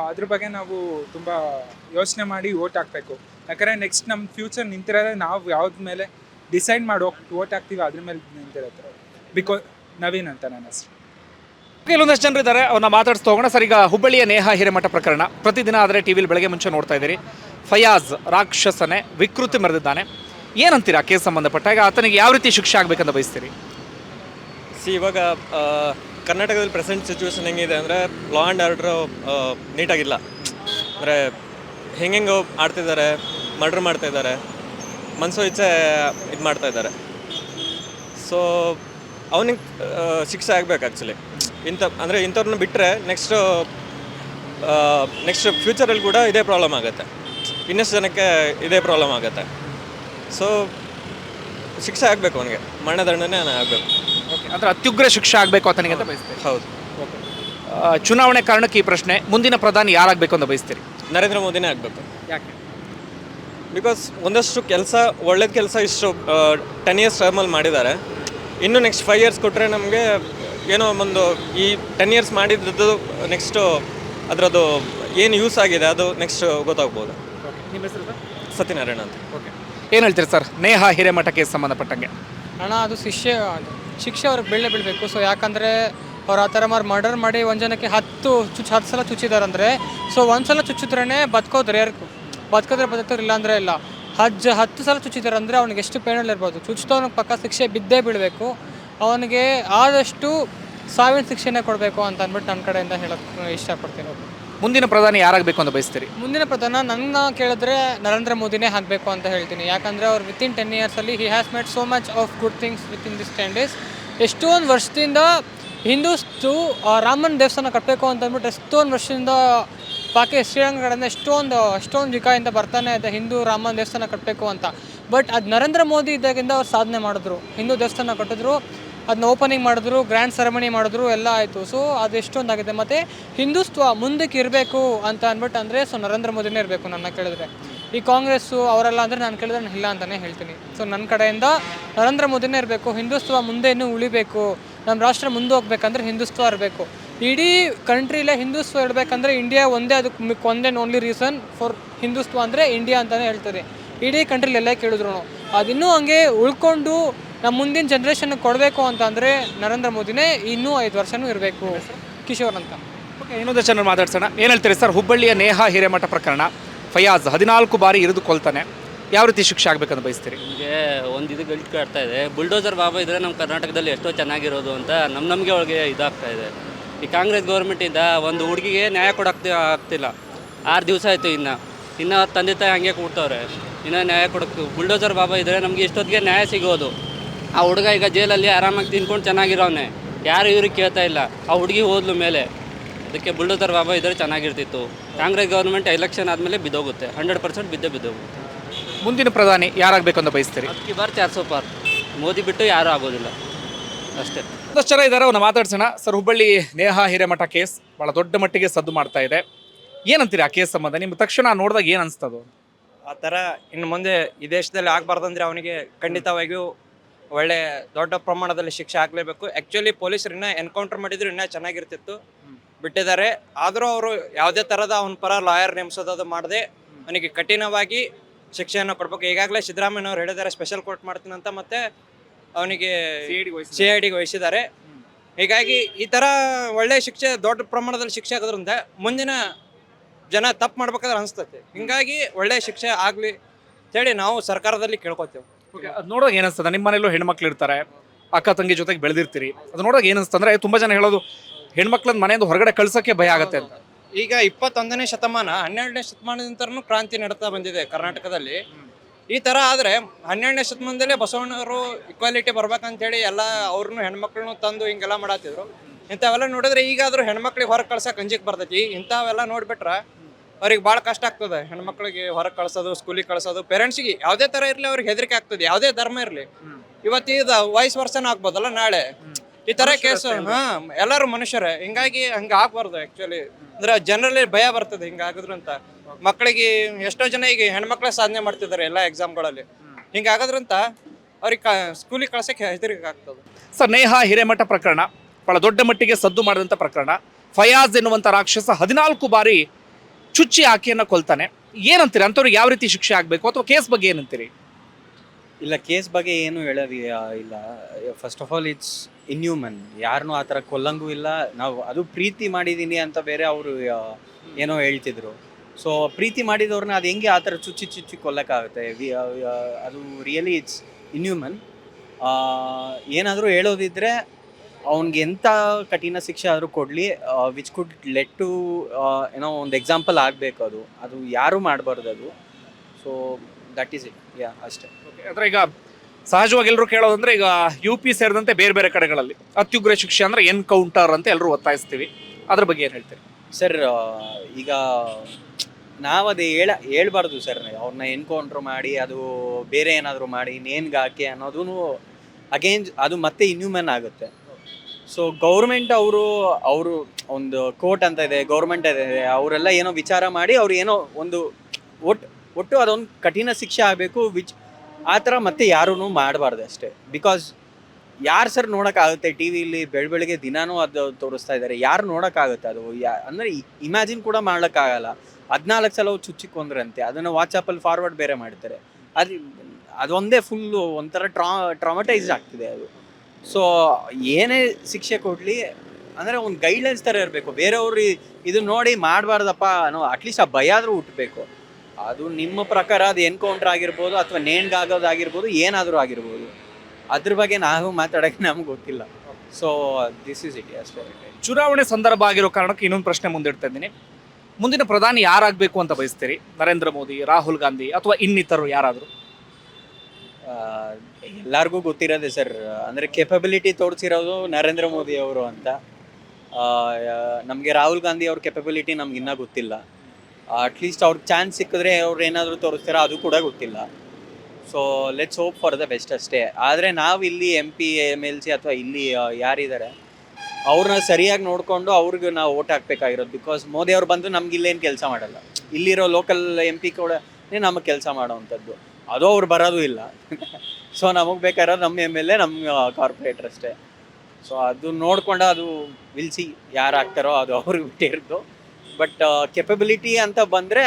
ಅದ್ರ ಬಗ್ಗೆ ನಾವು ತುಂಬ ಯೋಚನೆ ಮಾಡಿ ಓಟ್ ಹಾಕಬೇಕು. ಯಾಕಂದರೆ ನೆಕ್ಸ್ಟ್ ನಮ್ಮ ಫ್ಯೂಚರ್ ನಿಂತಿರೋದೇ ನಾವು ಯಾವ್ದ ಮೇಲೆ ಡಿಸೈಡ್ ಮಾಡಿ ಓಟ್ ಹಾಕ್ತೀವಿ ಅದ್ರ ಮೇಲೆ ನಿಂತಿರತ್ತೆ ಬಿಕಾಸ್ ನವೀನ್ ಅಂತ ನನ್ನ ಹೆಸರು. ಕೆಲವೊಂದಷ್ಟು ಜನರು ಇದ್ದಾರೆ ಅವ್ರನ್ನ ಮಾತಾಡಿಸ್ತಾ ಹೋಗೋಣ ಸರ್, ಈಗ ಹುಬ್ಬಳ್ಳಿಯ ನೇಹ ಹಿರೇಮಠ ಪ್ರಕರಣ. ಪ್ರತಿದಿನ ಆದರೆ ಟಿ ವಿಲಿ ಬೆಳಗ್ಗೆ ಮುಂಚೆ ನೋಡ್ತಾ ಇದ್ದೀರಿ. ಫಯಾಜ್ ರಾಕ್ಷಸನೆ ವಿಕೃತಿ ಮರೆದಿದ್ದಾನೆ. ಏನಂತೀರಾ ಕೇಸ್ ಸಂಬಂಧಪಟ್ಟಾಗ ಆತನಿಗೆ ಯಾವ ರೀತಿ ಶಿಕ್ಷೆ ಆಗಬೇಕಂತ ಬಯಸ್ತೀರಿ? ಸಿ ಇವಾಗ ಕರ್ನಾಟಕದಲ್ಲಿ ಪ್ರೆಸೆಂಟ್ ಸಿಚುವೇಶನ್ ಹೆಂಗಿದೆ ಅಂದರೆ ಲಾ ಆ್ಯಂಡ್ ಆರ್ಡ್ರು ನೀಟಾಗಿಲ್ಲ. ಅಂದರೆ, ಹೆಂಗೆಂಗೆ ಆಡ್ತಿದ್ದಾರೆ ಮರ್ಡ್ರ್ ಮಾಡ್ತಾ ಇದ್ದಾರೆ ಮನಸ್ಸು ಇಚ್ಛೆ ಇದು ಮಾಡ್ತಾ ಇದ್ದಾರೆ ಸೊ ಅವನಿಗೆ ಶಿಕ್ಷೆ ಆಗಬೇಕು ಆ್ಯಕ್ಚುಲಿ ಇಂಥ, ಅಂದರೆ ಇಂಥವ್ರನ್ನ ಬಿಟ್ಟರೆ ನೆಕ್ಸ್ಟು ನೆಕ್ಸ್ಟ್ ಫ್ಯೂಚರಲ್ಲಿ ಕೂಡ ಇದೇ ಪ್ರಾಬ್ಲಮ್ ಆಗುತ್ತೆ. ಇನ್ನಷ್ಟು ಜನಕ್ಕೆ ಇದೇ ಪ್ರಾಬ್ಲಮ್ ಆಗುತ್ತೆ. ಸೊ ಶಿಕ್ಷೆ ಆಗಬೇಕು ಅವನಿಗೆ. ಮರಣದಂಡನೆ ಆಗಬೇಕು. ಅಂದ್ರೆ ಅತ್ಯುಗ್ರ ಶಿಕ್ಷೆ ಆಗಬೇಕು ಆತನಿಗೆ ಅಂತ ಬಯಸ್ತೀರಿ? ಹೌದು. ಆ, ಚುನಾವಣೆ ಕಾರಣಕ್ಕೆ ಈ ಪ್ರಶ್ನೆ ಮುಂದಿನ ಪ್ರಧಾನಿ ಯಾರಾಗಬೇಕು ಅಂತ ಬಯಸ್ತೀರಿ? ನರೇಂದ್ರ ಮೋದಿನೇ ಆಗಬೇಕು. ಯಾಕೆ? ಬಿಕಾಸ್ ಒಂದಷ್ಟು ಕೆಲಸ ಒಳ್ಳೇದು ಕೆಲಸ ಇಷ್ಟು ಟೆನ್ ಇಯರ್ಸ್ ಟರ್ಮಲ್ಲಿ ಮಾಡಿದ್ದಾರೆ. ಇನ್ನು ನೆಕ್ಸ್ಟ್ ಫೈವ್ ಇಯರ್ಸ್ ಕೊಟ್ಟರೆ ನಮಗೆ ಏನೋ ಒಂದು ಈ ಟೆನ್ ಇಯರ್ಸ್ ಮಾಡಿದ್ದು ನೆಕ್ಸ್ಟು ಅದರದ್ದು ಏನು ಯೂಸ್ ಆಗಿದೆ ಅದು ನೆಕ್ಸ್ಟ್ ಗೊತ್ತಾಗ್ಬೋದು. ನಿಮ್ಮ ಹೆಸರು ಸರ್? ಸತ್ಯನಾರಾಯಣ ಅಂತ. ಓಕೆ ಏನು ಹೇಳ್ತೀರಿ ಸರ್? ನೇಹ ಹಿರೇಮಠಕ್ಕೆ ಸಂಬಂಧಪಟ್ಟಂಗೆ. ಹಣ ಅದು ಶಿಷ್ಯ ಅದು. ಶಿಕ್ಷೆ ಅವ್ರಿಗೆ ಬೀಳೇ ಬೀಳಬೇಕು. ಸೊ ಯಾಕಂದರೆ ಅವ್ರು ಆ ಥರ ಮಾರು ಮರ್ಡರ್ ಮಾಡಿ ಒಂದು ಜನಕ್ಕೆ ಹತ್ತು ಚುಚ್ಚು ಹತ್ತು ಸಲ ಚುಚ್ಚಿದಾರಂದರೆ ಸೊ ಒಂದು ಸಲ ಚುಚ್ಚಿದ್ರೇ ಬದುಕೋದು ರೇರ್ ಬದುಕಿದ್ರೆ ಬದುಕೋರು ಇಲ್ಲ ಅಂದರೆ ಇಲ್ಲ. ಹಜ್ಜ ಹತ್ತು ಸಲ ಚುಚ್ಚಿದ್ದಾರೆ ಅಂದರೆ ಅವ್ನಿಗೆ ಎಷ್ಟು ಪೇನಲ್ಲಿ ಇರ್ಬೋದು. ಚುಚ್ಚಿದವನಿಗೆ ಪಕ್ಕ ಶಿಕ್ಷೆ ಬಿದ್ದೇ ಬೀಳಬೇಕು. ಅವನಿಗೆ ಆದಷ್ಟು ಸಾವಿನ ಶಿಕ್ಷೆನೇ ಕೊಡಬೇಕು ಅಂತ ಅಂದ್ಬಿಟ್ಟು ನನ್ನ ಕಡೆಯಿಂದ ಹೇಳೋಕ್ಕೆ ಇಷ್ಟಪಡ್ತೀನಿ. ಮುಂದಿನ ಪ್ರಧಾನಿ ಯಾರಾಗಬೇಕು ಅಂತ ಬಯಸ್ತೀರಿ? ಮುಂದಿನ ಪ್ರಧಾನ ನನ್ನ ಕೇಳಿದ್ರೆ ನರೇಂದ್ರ ಮೋದಿನೇ ಆಗಬೇಕು ಅಂತ ಹೇಳ್ತೀನಿ. ಯಾಕಂದರೆ ಅವ್ರು within ten ಇಯರ್ಸಲ್ಲಿ he has made so much of good things within this ten days ಎಷ್ಟೊಂದು ವರ್ಷದಿಂದ ಹಿಂದೂಸ್ತು ರಾಮನ್ ದೇವಸ್ಥಾನ ಕಟ್ಟಬೇಕು ಅಂತ ಅಂದ್ಬಿಟ್ಟು ಎಷ್ಟೊಂದು ವರ್ಷದಿಂದ ಪಾಕಿ ಶ್ರೀರಂಗ ಎಷ್ಟೊಂದು ಅಷ್ಟೊಂದು ಜಿಕಾಯಿಂದ ಬರ್ತಾನೆ ಇದೆ ಹಿಂದೂ ರಾಮನ್ ದೇವಸ್ಥಾನ ಕಟ್ಟಬೇಕು ಅಂತ. ಬಟ್ ಅದು ನರೇಂದ್ರ ಮೋದಿ ಇದ್ದಾಗಿಂದ ಅವ್ರು ಸಾಧನೆ ಮಾಡಿದ್ರು. ಹಿಂದೂ ದೇವಸ್ಥಾನ ಕಟ್ಟಿದ್ರು. ಅದನ್ನ ಓಪನಿಂಗ್ ಮಾಡಿದ್ರು ಗ್ರ್ಯಾಂಡ್ ಸೆರೆಮನಿ ಮಾಡಿದ್ರು, ಎಲ್ಲ ಆಯಿತು. ಸೊ ಅದು ಎಷ್ಟೊಂದಾಗಿದೆ. ಮತ್ತು ಹಿಂದುತ್ವ ಮುಂದಕ್ಕೆ ಇರಬೇಕು ಅಂತ ಅಂದ್ಬಿಟ್ಟು ಅಂದರೆ ಸೊ ನರೇಂದ್ರ ಮೋದಿನೇ ಇರಬೇಕು ನನ್ನ ಕೇಳಿದ್ರೆ. ಈ ಕಾಂಗ್ರೆಸ್ಸು ಅವರೆಲ್ಲ ಅಂದರೆ ನಾನು ಕೇಳಿದ್ರೆ ಇಲ್ಲ ಅಂತಲೇ ಹೇಳ್ತೀನಿ. ಸೊ ನನ್ನ ಕಡೆಯಿಂದ ನರೇಂದ್ರ ಮೋದಿನೇ ಇರಬೇಕು ಹಿಂದುತ್ವ ಮುಂದೆ ಇನ್ನೂ ಉಳಿಬೇಕು ನಮ್ಮ ರಾಷ್ಟ್ರ ಮುಂದೆ ಹೋಗ್ಬೇಕಂದ್ರೆ ಹಿಂದುತ್ವ ಇರಬೇಕು. ಇಡೀ ಕಂಟ್ರಿಲೇ ಹಿಂದುತ್ವ ಇರಬೇಕಂದ್ರೆ ಇಂಡಿಯಾ ಒಂದೇ ಅದಕ್ಕೆ ಒಂದೇ ಓನ್ಲಿ ರೀಸನ್ ಫಾರ್ ಹಿಂದುತ್ವ ಅಂದರೆ ಇಂಡಿಯಾ ಅಂತಲೇ ಹೇಳ್ತಾರೆ. ಇಡೀ ಕಂಟ್ರಿಲಿ ಎಲ್ಲ ಕೇಳಿದ್ರು ಅದಿನ್ನೂ ಹಂಗೆ ಉಳ್ಕೊಂಡು ನಮ್ಮ ಮುಂದಿನ ಜನ್ರೇಷನ್ಗೆ ಕೊಡಬೇಕು ಅಂತ ಅಂದರೆ ನರೇಂದ್ರ ಮೋದಿನೇ ಇನ್ನೂ ಐದು ವರ್ಷನೂ ಇರಬೇಕು. ಕಿಶೋರ್ ಅಂತ. ಓಕೆ ಇನ್ನೊಂದು ಜನರು ಮಾತಾಡ್ಸೋಣ. ಏನು ಹೇಳ್ತೀರಿ ಸರ್? ಹುಬ್ಬಳ್ಳಿಯ ನೇಹ ಹಿರೇಮಠ ಪ್ರಕರಣ. ಫಯಾಜ್ ಹದಿನಾಲ್ಕು ಬಾರಿ ಇರಿದುಕೊಳ್ತಾನೆ ಯಾವ ರೀತಿ ಶಿಕ್ಷೆ ಆಗಬೇಕಂತ ಬಯಸ್ತೀರಿ? ನಿಮಗೆ ಒಂದು ಇದು ಗಲ್ಟ್ ಕಾಡ್ತಾ ಇದೆ. ಬುಲ್ಡೋಸರ್ ಬಾಬಾ ಇದ್ರೆ ನಮ್ಮ ಕರ್ನಾಟಕದಲ್ಲಿ ಎಷ್ಟೋ ಚೆನ್ನಾಗಿರೋದು ಅಂತ ನಮ್ಮ ನಮಗೆ ಒಳಗೆ ಇದಾಗ್ತಾ ಇದೆ. ಈ ಕಾಂಗ್ರೆಸ್ ಗೌರ್ಮೆಂಟಿಂದ ಒಂದು ಹುಡುಗಿಗೆ ನ್ಯಾಯ ಕೊಡೋಕ್ತಿ ಆಗ್ತಿಲ್ಲ. ಆರು ದಿವಸ ಆಯಿತು ಇನ್ನು. ಇನ್ನು ತಂದೆ ತಾಯಿ ಹಂಗೆ ಕೂಡ್ತವ್ರೆ. ಇನ್ನು ನ್ಯಾಯ ಕೊಡೋಕ್ಕೆ ಬುಲ್ಡೋಸರ್ ಬಾಬಾ ಇದ್ದರೆ ನಮಗೆ ಇಷ್ಟೊತ್ತಿಗೆ ನ್ಯಾಯ ಸಿಗೋದು. ಆ ಹುಡುಗ ಈಗ ಜೈಲಲ್ಲಿ ಆರಾಮಾಗಿ ತಿನ್ಕೊಂಡು ಚೆನ್ನಾಗಿರೋನೆ ಯಾರು ಇವ್ರಿಗೆ ಕೇಳ್ತಾ ಇಲ್ಲ. ಆ ಹುಡುಗಿ ಹೋದ್ಲು ಮೇಲೆ. ಅದಕ್ಕೆ ಬುಲ್ಡೋದರ್ ಬಾಬಾ ಇದ್ದರೆ ಚೆನ್ನಾಗಿರ್ತಿತ್ತು. ಕಾಂಗ್ರೆಸ್ ಗೌರ್ಮೆಂಟ್ ಎಲೆಕ್ಷನ್ ಆದಮೇಲೆ ಬಿದ್ದೋಗುತ್ತೆ. Hundred percent ಬಿದ್ದೇ ಬಿದ್ದೋಗುತ್ತೆ. ಮುಂದಿನ ಪ್ರಧಾನಿ ಯಾರಾಗಬೇಕಂತ ಬಯಸ್ತೀರಿ? ಅದಕ್ಕೆ ಬಾರ್ ಚಾರ್ ಸೋ ಪಾರ್ ಮೋದಿ ಬಿಟ್ಟು ಯಾರೂ ಆಗೋದಿಲ್ಲ. ಅಷ್ಟೇ. ಒಂದಷ್ಟು ಜನ ಇದ್ದಾರೆ ಅವ್ರನ್ನ ಮಾತಾಡ್ಸೋಣ. ಸರ್ ಹುಬ್ಬಳ್ಳಿ ನೇಹಾ ಹಿರೇಮಠ ಕೇಸ್ ಭಾಳ ದೊಡ್ಡ ಮಟ್ಟಿಗೆ ಸದ್ದು ಮಾಡ್ತಾ ಇದೆ. ಏನಂತೀರಿ ಆ ಕೇಸ್ ಸಂಬಂಧ? ನಿಮ್ಮ ತಕ್ಷಣ ನೋಡಿದಾಗ ಏನು ಅನಿಸ್ತದು? ಆ ಥರ ಇನ್ನು ಮುಂದೆ ಈ ದೇಶದಲ್ಲಿ ಆಗಬಾರ್ದಂದ್ರೆ ಅವನಿಗೆ ಖಂಡಿತವಾಗಿಯೂ ಒಳ್ಳೆ ದೊಡ್ಡ ಪ್ರಮಾಣದಲ್ಲಿ ಶಿಕ್ಷೆ ಆಗಲೇಬೇಕು. ಆ್ಯಕ್ಚುಲಿ ಪೊಲೀಸರು ಇನ್ನೂ ಎನ್ಕೌಂಟರ್ ಮಾಡಿದ್ರು ಇನ್ನೂ ಚೆನ್ನಾಗಿರ್ತಿತ್ತು. ಬಿಟ್ಟಿದ್ದಾರೆ. ಆದರೂ ಅವರು ಯಾವುದೇ ಥರದ ಅವನ ಪರ ಲಾಯರ್ ನೇಮಿಸೋದು ಮಾಡದೆ ಅವನಿಗೆ ಕಠಿಣವಾಗಿ ಶಿಕ್ಷೆಯನ್ನು ಕೊಡಬೇಕು. ಈಗಾಗಲೇ ಸಿದ್ದರಾಮಯ್ಯ ಅವರು ಹೇಳಿದ್ದಾರೆ ಸ್ಪೆಷಲ್ ಕೋರ್ಟ್ ಮಾಡ್ತೀನಿ ಅಂತ ಮತ್ತೆ ಅವನಿಗೆ ಸಿ ಐ ಡಿಗೆ ವಹಿಸಿದ್ದಾರೆ. ಹೀಗಾಗಿ ಈ ಥರ ಒಳ್ಳೆ ಶಿಕ್ಷೆ ದೊಡ್ಡ ಪ್ರಮಾಣದಲ್ಲಿ ಶಿಕ್ಷೆ ಆಗೋದ್ರಿಂದ ಮುಂದಿನ ಜನ ತಪ್ಪು ಮಾಡ್ಬೇಕಾದ್ರೆ ಅನಿಸ್ತೈತೆ. ಹಿಂಗಾಗಿ ಒಳ್ಳೆ ಶಿಕ್ಷೆ ಆಗಲಿ ಅಂತೇಳಿ ನಾವು ಸರ್ಕಾರದಲ್ಲಿ ಕೇಳ್ಕೊತೇವೆ. ಅದು ನೋಡೋಕೆ ಏನಿಸ್ತದೆ ನಿಮ್ಮ ಮನೇಲೂ ಹೆಣ್ಮಕ್ಳು ಇರ್ತಾರೆ, ಅಕ್ಕ ತಂಗಿ ಜೊತೆಗೆ ಬೆಳೆದಿರ್ತೀರಿ. ಅದು ನೋಡೋಕೆ ಏನಿಸ್ತಂದ್ರೆ ತುಂಬ ಜನ ಹೇಳೋದು ಹೆಣ್ಮಕ್ಳನ್ನ ಮನೆಯಿಂದ ಹೊರಗಡೆ ಕಳ್ಸೋಕ್ಕೆ ಭಯ ಆಗುತ್ತೆ ಅಂತ. ಈಗ ಇಪ್ಪತ್ತೊಂದನೇ ಶತಮಾನ, ಹನ್ನೆರಡನೇ ಶತಮಾನದಿಂದನೂ ಕ್ರಾಂತಿ ನಡೆತಾ ಬಂದಿದೆ ಕರ್ನಾಟಕದಲ್ಲಿ. ಈ ಥರ ಆದರೆ, ಹನ್ನೆರಡನೇ ಶತಮಾನದಲ್ಲೇ ಬಸವಣ್ಣವರು ಇಕ್ವಾಲಿಟಿ ಬರ್ಬೇಕಂತೇಳಿ ಎಲ್ಲ ಅವ್ರನ್ನೂ ಹೆಣ್ಮಕ್ಳನ್ನೂ ತಂದು ಹಿಂಗೆಲ್ಲ ಮಾಡತ್ತಿದ್ರು ಇಂಥವೆಲ್ಲ ನೋಡಿದ್ರೆ ಈಗಾದರೂ ಹೆಣ್ಮಕ್ಳಿಗೆ ಹೊರಗೆ ಕಳ್ಸಕ್ಕೆ ಅಂಜಿಕೆ ಬರ್ತೈತಿ. ಇಂಥವೆಲ್ಲ ನೋಡ್ಬಿಟ್ರೆ ಅವ್ರಿಗೆ ಭಾಳ ಕಷ್ಟ ಆಗ್ತದೆ. ಹೆಣ್ಮಕ್ಳಿಗೆ ಹೊರಗೆ ಕಳ್ಸೋದು ಸ್ಕೂಲಿಗೆ ಕಳ್ಸೋದು ಪೇರೆಂಟ್ಸಿಗೆ ಯಾವುದೇ ಥರ ಇರಲಿ ಅವ್ರಿಗೆ ಹೆದರಿಕೆ ಆಗ್ತದೆ. ಯಾವುದೇ ಧರ್ಮ ಇರಲಿ. ಇವತ್ತು ಇದು ವಯಸ್ಸು ವರ್ಷನ ಆಗ್ಬೋದಲ್ಲ ನಾಳೆ? ಈ ತರ ಕೇಸ್ ಹಾ ಎಲ್ಲರೂ ಮನುಷ್ಯರೇ. ಹಿಂಗಾಗಿ ಹಂಗ ಆಗ್ಬಾರ್ದು ಆ್ಯಕ್ಚುಲಿ ಅಂದ್ರೆ ಜನರಲ್ಲಿ ಭಯ ಬರ್ತದೆ ಹಿಂಗಾಗೋದ್ರಂತ ಮಕ್ಕಳಿಗೆ ಎಷ್ಟೋ ಜನ ಈಗ ಹೆಣ್ಮಕ್ಳ ಸಾಧನೆ ಮಾಡ್ತಿದ್ದಾರೆ ಎಲ್ಲ ಎಕ್ಸಾಮ್ಗಳಲ್ಲಿ ಹಿಂಗಾಗದ್ರಂತ ಅವ್ರಿಗೆ ಸ್ಕೂಲಿಗೆ ಕಳ್ಸಕ್ಕೆ ಹೆದರಿಕೆ ಆಗ್ತದೆ. ಸರ್ ನೇಹ ಹಿರೇಮಠ ಪ್ರಕರಣ. ಬಹಳ ದೊಡ್ಡ ಮಟ್ಟಿಗೆ ಸದ್ದು ಮಾಡಿದಂಥ ಪ್ರಕರಣ. ಫಯಾಜ್ ಎನ್ನುವಂಥ ರಾಕ್ಷಸ ಹದಿನಾಲ್ಕು ಬಾರಿ ಚುಚ್ಚಿ ಆಕೆಯನ್ನು ಕೊಲ್ತಾನೆ. ಏನಂತೀರಿ? ಅಂಥವ್ರಿಗೆ ಯಾವ ರೀತಿ ಶಿಕ್ಷೆ ಆಗಬೇಕು? ಅಥವಾ ಕೇಸ್ ಬಗ್ಗೆ ಏನಂತೀರಿ? ಇಲ್ಲ, ಕೇಸ್ ಬಗ್ಗೆ ಏನು ಹೇಳೋದು ಇಲ್ಲ. First of all it's inhuman ಯಾರನ್ನೂ ಆ ಥರ ಕೊಲ್ಲಂಗೂ ಇಲ್ಲ. ನಾವು ಅದು ಪ್ರೀತಿ ಮಾಡಿದ್ದೀನಿ ಅಂತ ಬೇರೆ ಅವರು ಏನೋ ಹೇಳ್ತಿದ್ರು. ಸೊ ಪ್ರೀತಿ ಮಾಡಿದವ್ರನ್ನ ಅದು ಹೆಂಗೆ ಆ ಥರ ಚುಚ್ಚಿ ಚುಚ್ಚಿ ಕೊಲ್ಲಕ್ಕಾಗುತ್ತೆ? ವಿ- ಅದು ರಿಯಲಿ ಇಟ್ಸ್ ಇನ್ಹ್ಯೂಮನ್ ಏನಾದರೂ ಹೇಳೋದಿದ್ರೆ ಅವ್ನಿಗೆ ಎಂಥ ಕಠಿಣ ಶಿಕ್ಷೆ ಆದರೂ ಕೊಡಲಿ ವಿಚ್ ಕುಡ್ ಲೆಟ್ ಟು ಏನೋ ಒಂದು ಎಕ್ಸಾಂಪಲ್ ಆಗಬೇಕು ಅದು. ಅದು ಯಾರೂ ಮಾಡಬಾರ್ದು ಅದು. So that is it yeah ಅಷ್ಟೇ. ಅಂದರೆ ಈಗ ಸಹಜವಾಗಿ ಎಲ್ಲರೂ ಕೇಳೋದಂದ್ರೆ ಈಗ ಯು ಪಿ ಸೇರಿದಂತೆ ಬೇರೆ ಬೇರೆ ಕಡೆಗಳಲ್ಲಿ ಅತ್ಯುಗ್ರ ಶಿಕ್ಷೆ ಅಂದರೆ ಎನ್ಕೌಂಟರ್ ಅಂತ ಎಲ್ಲರೂ ಒತ್ತಾಯಿಸ್ತೀವಿ. ಅದ್ರ ಬಗ್ಗೆ ಏನು ಹೇಳ್ತೀರಿ? ಸರ್ ಈಗ ನಾವು ಅದೇ ಹೇಳ ಹೇಳ್ಬಾರ್ದು ಸರ್ ಅವ್ರನ್ನ ಎನ್ಕೌಂಟ್ರ್ ಮಾಡಿ ಅದು ಬೇರೆ ಏನಾದರೂ ಮಾಡಿ ನೇನ್ಗೆ ಹಾಕಿ ಅನ್ನೋದು ಅಗೇನ್ ಅದು ಮತ್ತೆ ಇನ್ಹ್ಯೂಮನ್ ಆಗುತ್ತೆ. ಸೊ ಗೌರ್ಮೆಂಟ್ ಅವರು ಅವರು ಒಂದು ಕೋರ್ಟ್ ಅಂತ ಇದೆ ಗೌರ್ಮೆಂಟ್ ಇದೆ, ಅವರೆಲ್ಲ ಏನೋ ವಿಚಾರ ಮಾಡಿ ಅವ್ರು ಏನೋ ಒಂದು ಒಟ್ಟು ಒಟ್ಟು ಅದೊಂದು ಕಠಿಣ ಶಿಕ್ಷೆ ಆಗಬೇಕು, ವಿಚ್ ಆ ಥರ ಮತ್ತೆ ಯಾರೂ ಮಾಡಬಾರ್ದು ಅಷ್ಟೇ. ಬಿಕಾಸ್ ಯಾರು ಸರ್ ನೋಡೋಕ್ಕಾಗುತ್ತೆ? ಟಿ ವಿಲಿ ಬೆಳ ಬೆಳಗ್ಗೆ ದಿನಾನೂ ಅದು ತೋರಿಸ್ತಾ ಇದ್ದಾರೆ. ಯಾರು ನೋಡೋಕ್ಕಾಗುತ್ತೆ ಅದು? ಯಾ, ಅಂದರೆ ಇಮ್ಯಾಜಿನ್ ಕೂಡ ಮಾಡೋಕ್ಕಾಗಲ್ಲ ಹದಿನಾಲ್ಕು ಸಲ ಚುಚ್ಚಿಕೊಂಡ್ರಂತೆ ಅದನ್ನು ವಾಟ್ಸಪ್ಪಲ್ಲಿ ಫಾರ್ವರ್ಡ್ ಬೇರೆ ಮಾಡ್ತಾರೆ. ಅದು, ಅದೊಂದೇ ಫುಲ್ಲು ಒಂಥರ ಟ್ರಾ ಟ್ರಾಮಟೈಸ್ ಆಗ್ತಿದೆ ಅದು. ಸೊ ಏನೇ ಶಿಕ್ಷೆ ಕೊಡಲಿ ಅಂದರೆ ಒಂದು ಗೈಡ್ಲೈನ್ಸ್ ಥರ ಇರಬೇಕು. ಬೇರೆಯವ್ರು ಇದನ್ನ ನೋಡಿ ಮಾಡಬಾರ್ದಪ್ಪ ಅನ್ನೋ ಅಟ್ಲೀಸ್ಟ್ ಆ ಭಯ ಆದರೂ ಹುಟ್ಟಬೇಕು ಅದು ನಿಮ್ಮ ಪ್ರಕಾರ ಅದು ಎನ್ಕೌಂಟ್ರ್ ಆಗಿರ್ಬೋದು ಅಥವಾ ನೇಣ್ಗಾಗೋದಾಗಿರ್ಬೋದು ಏನಾದರೂ ಆಗಿರ್ಬೋದು. ಅದ್ರ ಬಗ್ಗೆ ನಾವು ಮಾತಾಡೋಕ್ಕೆ ನಮ್ಗೆ ಗೊತ್ತಿಲ್ಲ. ಸೊ ದಿಸ್ ಇಸ್ ಇಟ್ ಅಷ್ಟೇ ಚುನಾವಣೆ ಸಂದರ್ಭ ಆಗಿರೋ ಕಾರಣಕ್ಕೆ ಇನ್ನೊಂದು ಪ್ರಶ್ನೆ ಮುಂದಿಡ್ತಾ ಇದ್ದೀನಿ. ಮುಂದಿನ ಪ್ರಧಾನಿ ಯಾರಾಗಬೇಕು ಅಂತ ಬಯಸ್ತೀರಿ? ನರೇಂದ್ರ ಮೋದಿ ರಾಹುಲ್ ಗಾಂಧಿ ಅಥವಾ ಇನ್ನಿತರರು ಯಾರಾದರೂ? ಎಲ್ಲರಿಗೂ ಗೊತ್ತಿರೋದೆ ಸರ್. ಅಂದರೆ ಕೆಪಬಿಲಿಟಿ ತೋರಿಸಿರೋದು ನರೇಂದ್ರ ಮೋದಿ ಅವರು ಅಂತ. ನಮಗೆ ರಾಹುಲ್ ಗಾಂಧಿ ಅವ್ರ ಕೆಪಬಿಲಿಟಿ ನಮ್ಗೆ ಇನ್ನೂ ಗೊತ್ತಿಲ್ಲ. ಅಟ್ಲೀಸ್ಟ್ ಅವ್ರಿಗೆ ಚಾನ್ಸ್ ಸಿಕ್ಕಿದ್ರೆ ಅವ್ರು ಏನಾದರೂ ತೋರಿಸ್ತಾರೋ ಅದು ಕೂಡ ಗೊತ್ತಿಲ್ಲ. So let's hope for the best ಅಷ್ಟೇ. ಆದರೆ ನಾವು ಇಲ್ಲಿ M P M L C ಅಥವಾ ಇಲ್ಲಿ ಯಾರಿದ್ದಾರೆ ಅವ್ರನ್ನ ಸರಿಯಾಗಿ ನೋಡಿಕೊಂಡು ಅವ್ರಿಗೆ ನಾವು ಓಟ್ ಹಾಕ್ಬೇಕಾಗಿರೋದು. ಬಿಕಾಸ್ ಮೋದಿ ಅವ್ರು ಬಂದು ನಮ್ಗೆ ಇಲ್ಲೇನು ಕೆಲಸ ಮಾಡಲ್ಲ. ಇಲ್ಲಿರೋ ಲೋಕಲ್ ಎಂ ಪಿ ಕೂಡ ನಮಗೆ ಕೆಲಸ ಮಾಡೋವಂಥದ್ದು ಅದು ಅವ್ರು ಬರೋದು ಇಲ್ಲ. ಸೊ ನಮಗೆ ಬೇಕಾಗಿರೋದು ನಮ್ಮ ಎಂ ಎಲ್ ಎ ನಮ್ಮ ಕಾರ್ಪೊರೇಟರ್ ಅಷ್ಟೇ. ಸೊ ಅದು ನೋಡ್ಕೊಂಡು ಅದು ವಿಲ್ಸಿ ಯಾರು ಆಗ್ತಾರೋ ಅದು ಅವ್ರಿಗೆ ಬಿಟ್ಟಿರೋದು. ಬಟ್ ಕೆಪಬಿಲಿಟಿ ಅಂತ ಬಂದರೆ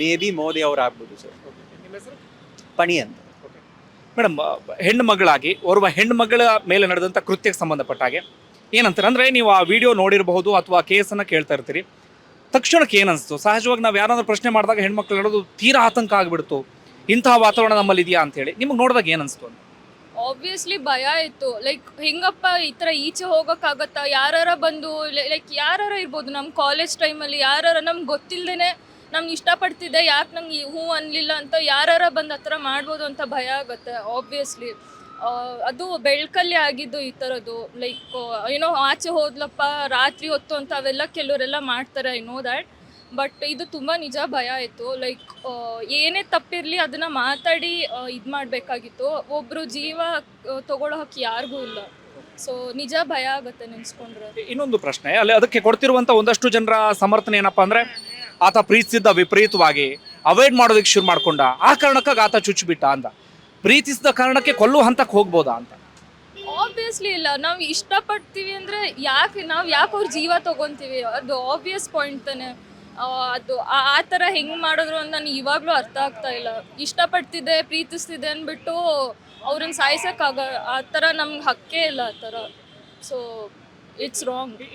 ಮೇ ಬಿ ಮೋದಿ ಅವ್ರು ಆಗ್ಬೋದು ಸರ್ ಪಣಿ ಅಂತ. ಮೇಡಮ್ ಹೆಣ್ಣು ಮಗಳಾಗಿ ಓರ್ವ ಹೆಣ್ಣು ಮಗಳ ಮೇಲೆ ನಡೆದಂಥ ಕೃತ್ಯಕ್ಕೆ ಸಂಬಂಧಪಟ್ಟ ಹಾಗೆ ಏನಂತಾರೆ? ಅಂದರೆ ನೀವು ಆ ವಿಡಿಯೋ ನೋಡಿರಬಹುದು ಅಥವಾ ಕೇಸನ್ನು ಕೇಳ್ತಾ ಇರ್ತೀರಿ. ತಕ್ಷಣಕ್ಕೆ ಏನನ್ಸ್ತು? ಸಹಜವಾಗಿ ನಾವು ಯಾರಾದರೂ ಪ್ರಶ್ನೆ ಮಾಡಿದಾಗ ಹೆಣ್ಮಕ್ಳು ಹೇಳೋದು ತೀರಾ ಆತಂಕ ಆಗಿಬಿಡ್ತು. ಇಂತಹ ವಾತಾವರಣ ನಮ್ಮಲ್ಲಿ ಇದೆಯಾ ಅಂತ ಹೇಳಿ ನಿಮ್ಗೆ ನೋಡಿದಾಗ ಏನು ಅನ್ಸ್ತು ಆಬ್ವಿಯಸ್ಲಿ ಭಯ ಇತ್ತು. ಲೈಕ್ ಹೆಂಗಪ್ಪ ಈ ಥರ ಈಚೆ ಹೋಗೋಕ್ಕಾಗತ್ತಾ? ಯಾರಾರ ಬಂದು ಲೈಕ್ ಯಾರಾರ ಇರ್ಬೋದು ನಮ್ಮ ಕಾಲೇಜ್ ಟೈಮಲ್ಲಿ ಯಾರಾರ ನಮ್ಗೆ ಗೊತ್ತಿಲ್ಲದೇ ನಮ್ಗೆ ಇಷ್ಟಪಡ್ತಿದ್ದೆ, ಯಾಕೆ ನಂಗೆ ಹ್ಞೂ ಅನ್ಲಿಲ್ಲ ಅಂತ ಯಾರಾರ ಬಂದು ಆ ಥರ ಮಾಡ್ಬೋದು ಅಂತ ಭಯ ಆಗುತ್ತೆ ಆಬ್ವಿಯಸ್ಲಿ ಅದು ಬೆಳ್ಕಲ್ಲಿ ಆಗಿದ್ದು ಈ ಥರದ್ದು. ಲೈಕ್ ಏನೋ ಆಚೆ ಹೋದ್ಲಪ್ಪ, ರಾತ್ರಿ ಹೊತ್ತು ಅಂತ ಅವೆಲ್ಲ ಕೆಲವರೆಲ್ಲ ಮಾಡ್ತಾರೆ ಐ ನೋ ದ್ಯಾಟ್ ಬಟ್ ಇದು ತುಂಬ ನಿಜ ಭಯ ಆಯಿತು ಲೈಕ್ ಏನೇ ತಪ್ಪಿರಲಿ ಅದನ್ನು ಮಾತಾಡಿ ಇದು ಮಾಡಬೇಕಾಗಿತ್ತು. ಒಬ್ಬರು ಜೀವ ತಗೊಳ್ಳೋ ಹಕ್ಕು ಯಾರಿಗೂ ಇಲ್ಲ. ಸೊ ನಿಜ ಭಯ ಆಗುತ್ತೆ ನೆನೆಸ್ಕೊಂಡ್ರೆ. ಇನ್ನೊಂದು ಪ್ರಶ್ನೆ. ಅಲ್ಲಿ ಅದಕ್ಕೆ ಕೊಡ್ತಿರುವಂಥ ಒಂದಷ್ಟು ಜನರ ಸಮರ್ಥನೆ ಏನಪ್ಪಾ ಅಂದರೆ ಆತ ಪ್ರೀತಿಸಿದ್ದ ವಿಪರೀತವಾಗಿ ಅವಾಯ್ಡ್ ಮಾಡೋದಕ್ಕೆ ಶುರು ಮಾಡ್ಕೊಂಡ ಆ ಕಾರಣಕ್ಕಾಗಿ ಆತ ಚುಚ್ಚಿಬಿಟ್ಟ ಅಂತ. ಪ್ರೀತಿಸಿದ ಕಾರಣಕ್ಕೆ ಕೊಲ್ಲು ಹಂತಕ್ಕೆ ಹೋಗ್ಬೋದಾ ಅಂತ. ಆಬ್ವಿಯಸ್ಲಿ ಇಲ್ಲ. ನಾವು ಇಷ್ಟಪಡ್ತೀವಿ ಅಂದರೆ ಯಾಕೆ ನಾವು ಯಾಕೆ ಅವ್ರ ಜೀವ ತಗೊಂತೀವಿ? ಅದು ಆಬ್ವಿಯಸ್ ಪಾಯಿಂಟ್ ತಾನೆ. ಅದು ಆ ಥರ ಹೆಂಗೆ ಮಾಡಿದ್ರು ಅಂತ ನನಗೆ ಇವಾಗಲೂ ಅರ್ಥ ಆಗ್ತಾ ಇಲ್ಲ. ಇಷ್ಟಪಡ್ತಿದ್ದೆ, ಪ್ರೀತಿಸ್ತಿದ್ದೆ ಅಂದ್ಬಿಟ್ಟು ಅವ್ರನ್ನ ಸಾಯ್ಸೋಕ್ಕಾಗ ಆ ಥರ ನಮ್ಗೆ ಹಕ್ಕೇ ಇಲ್ಲ ಆ ಥರ. So it's wrong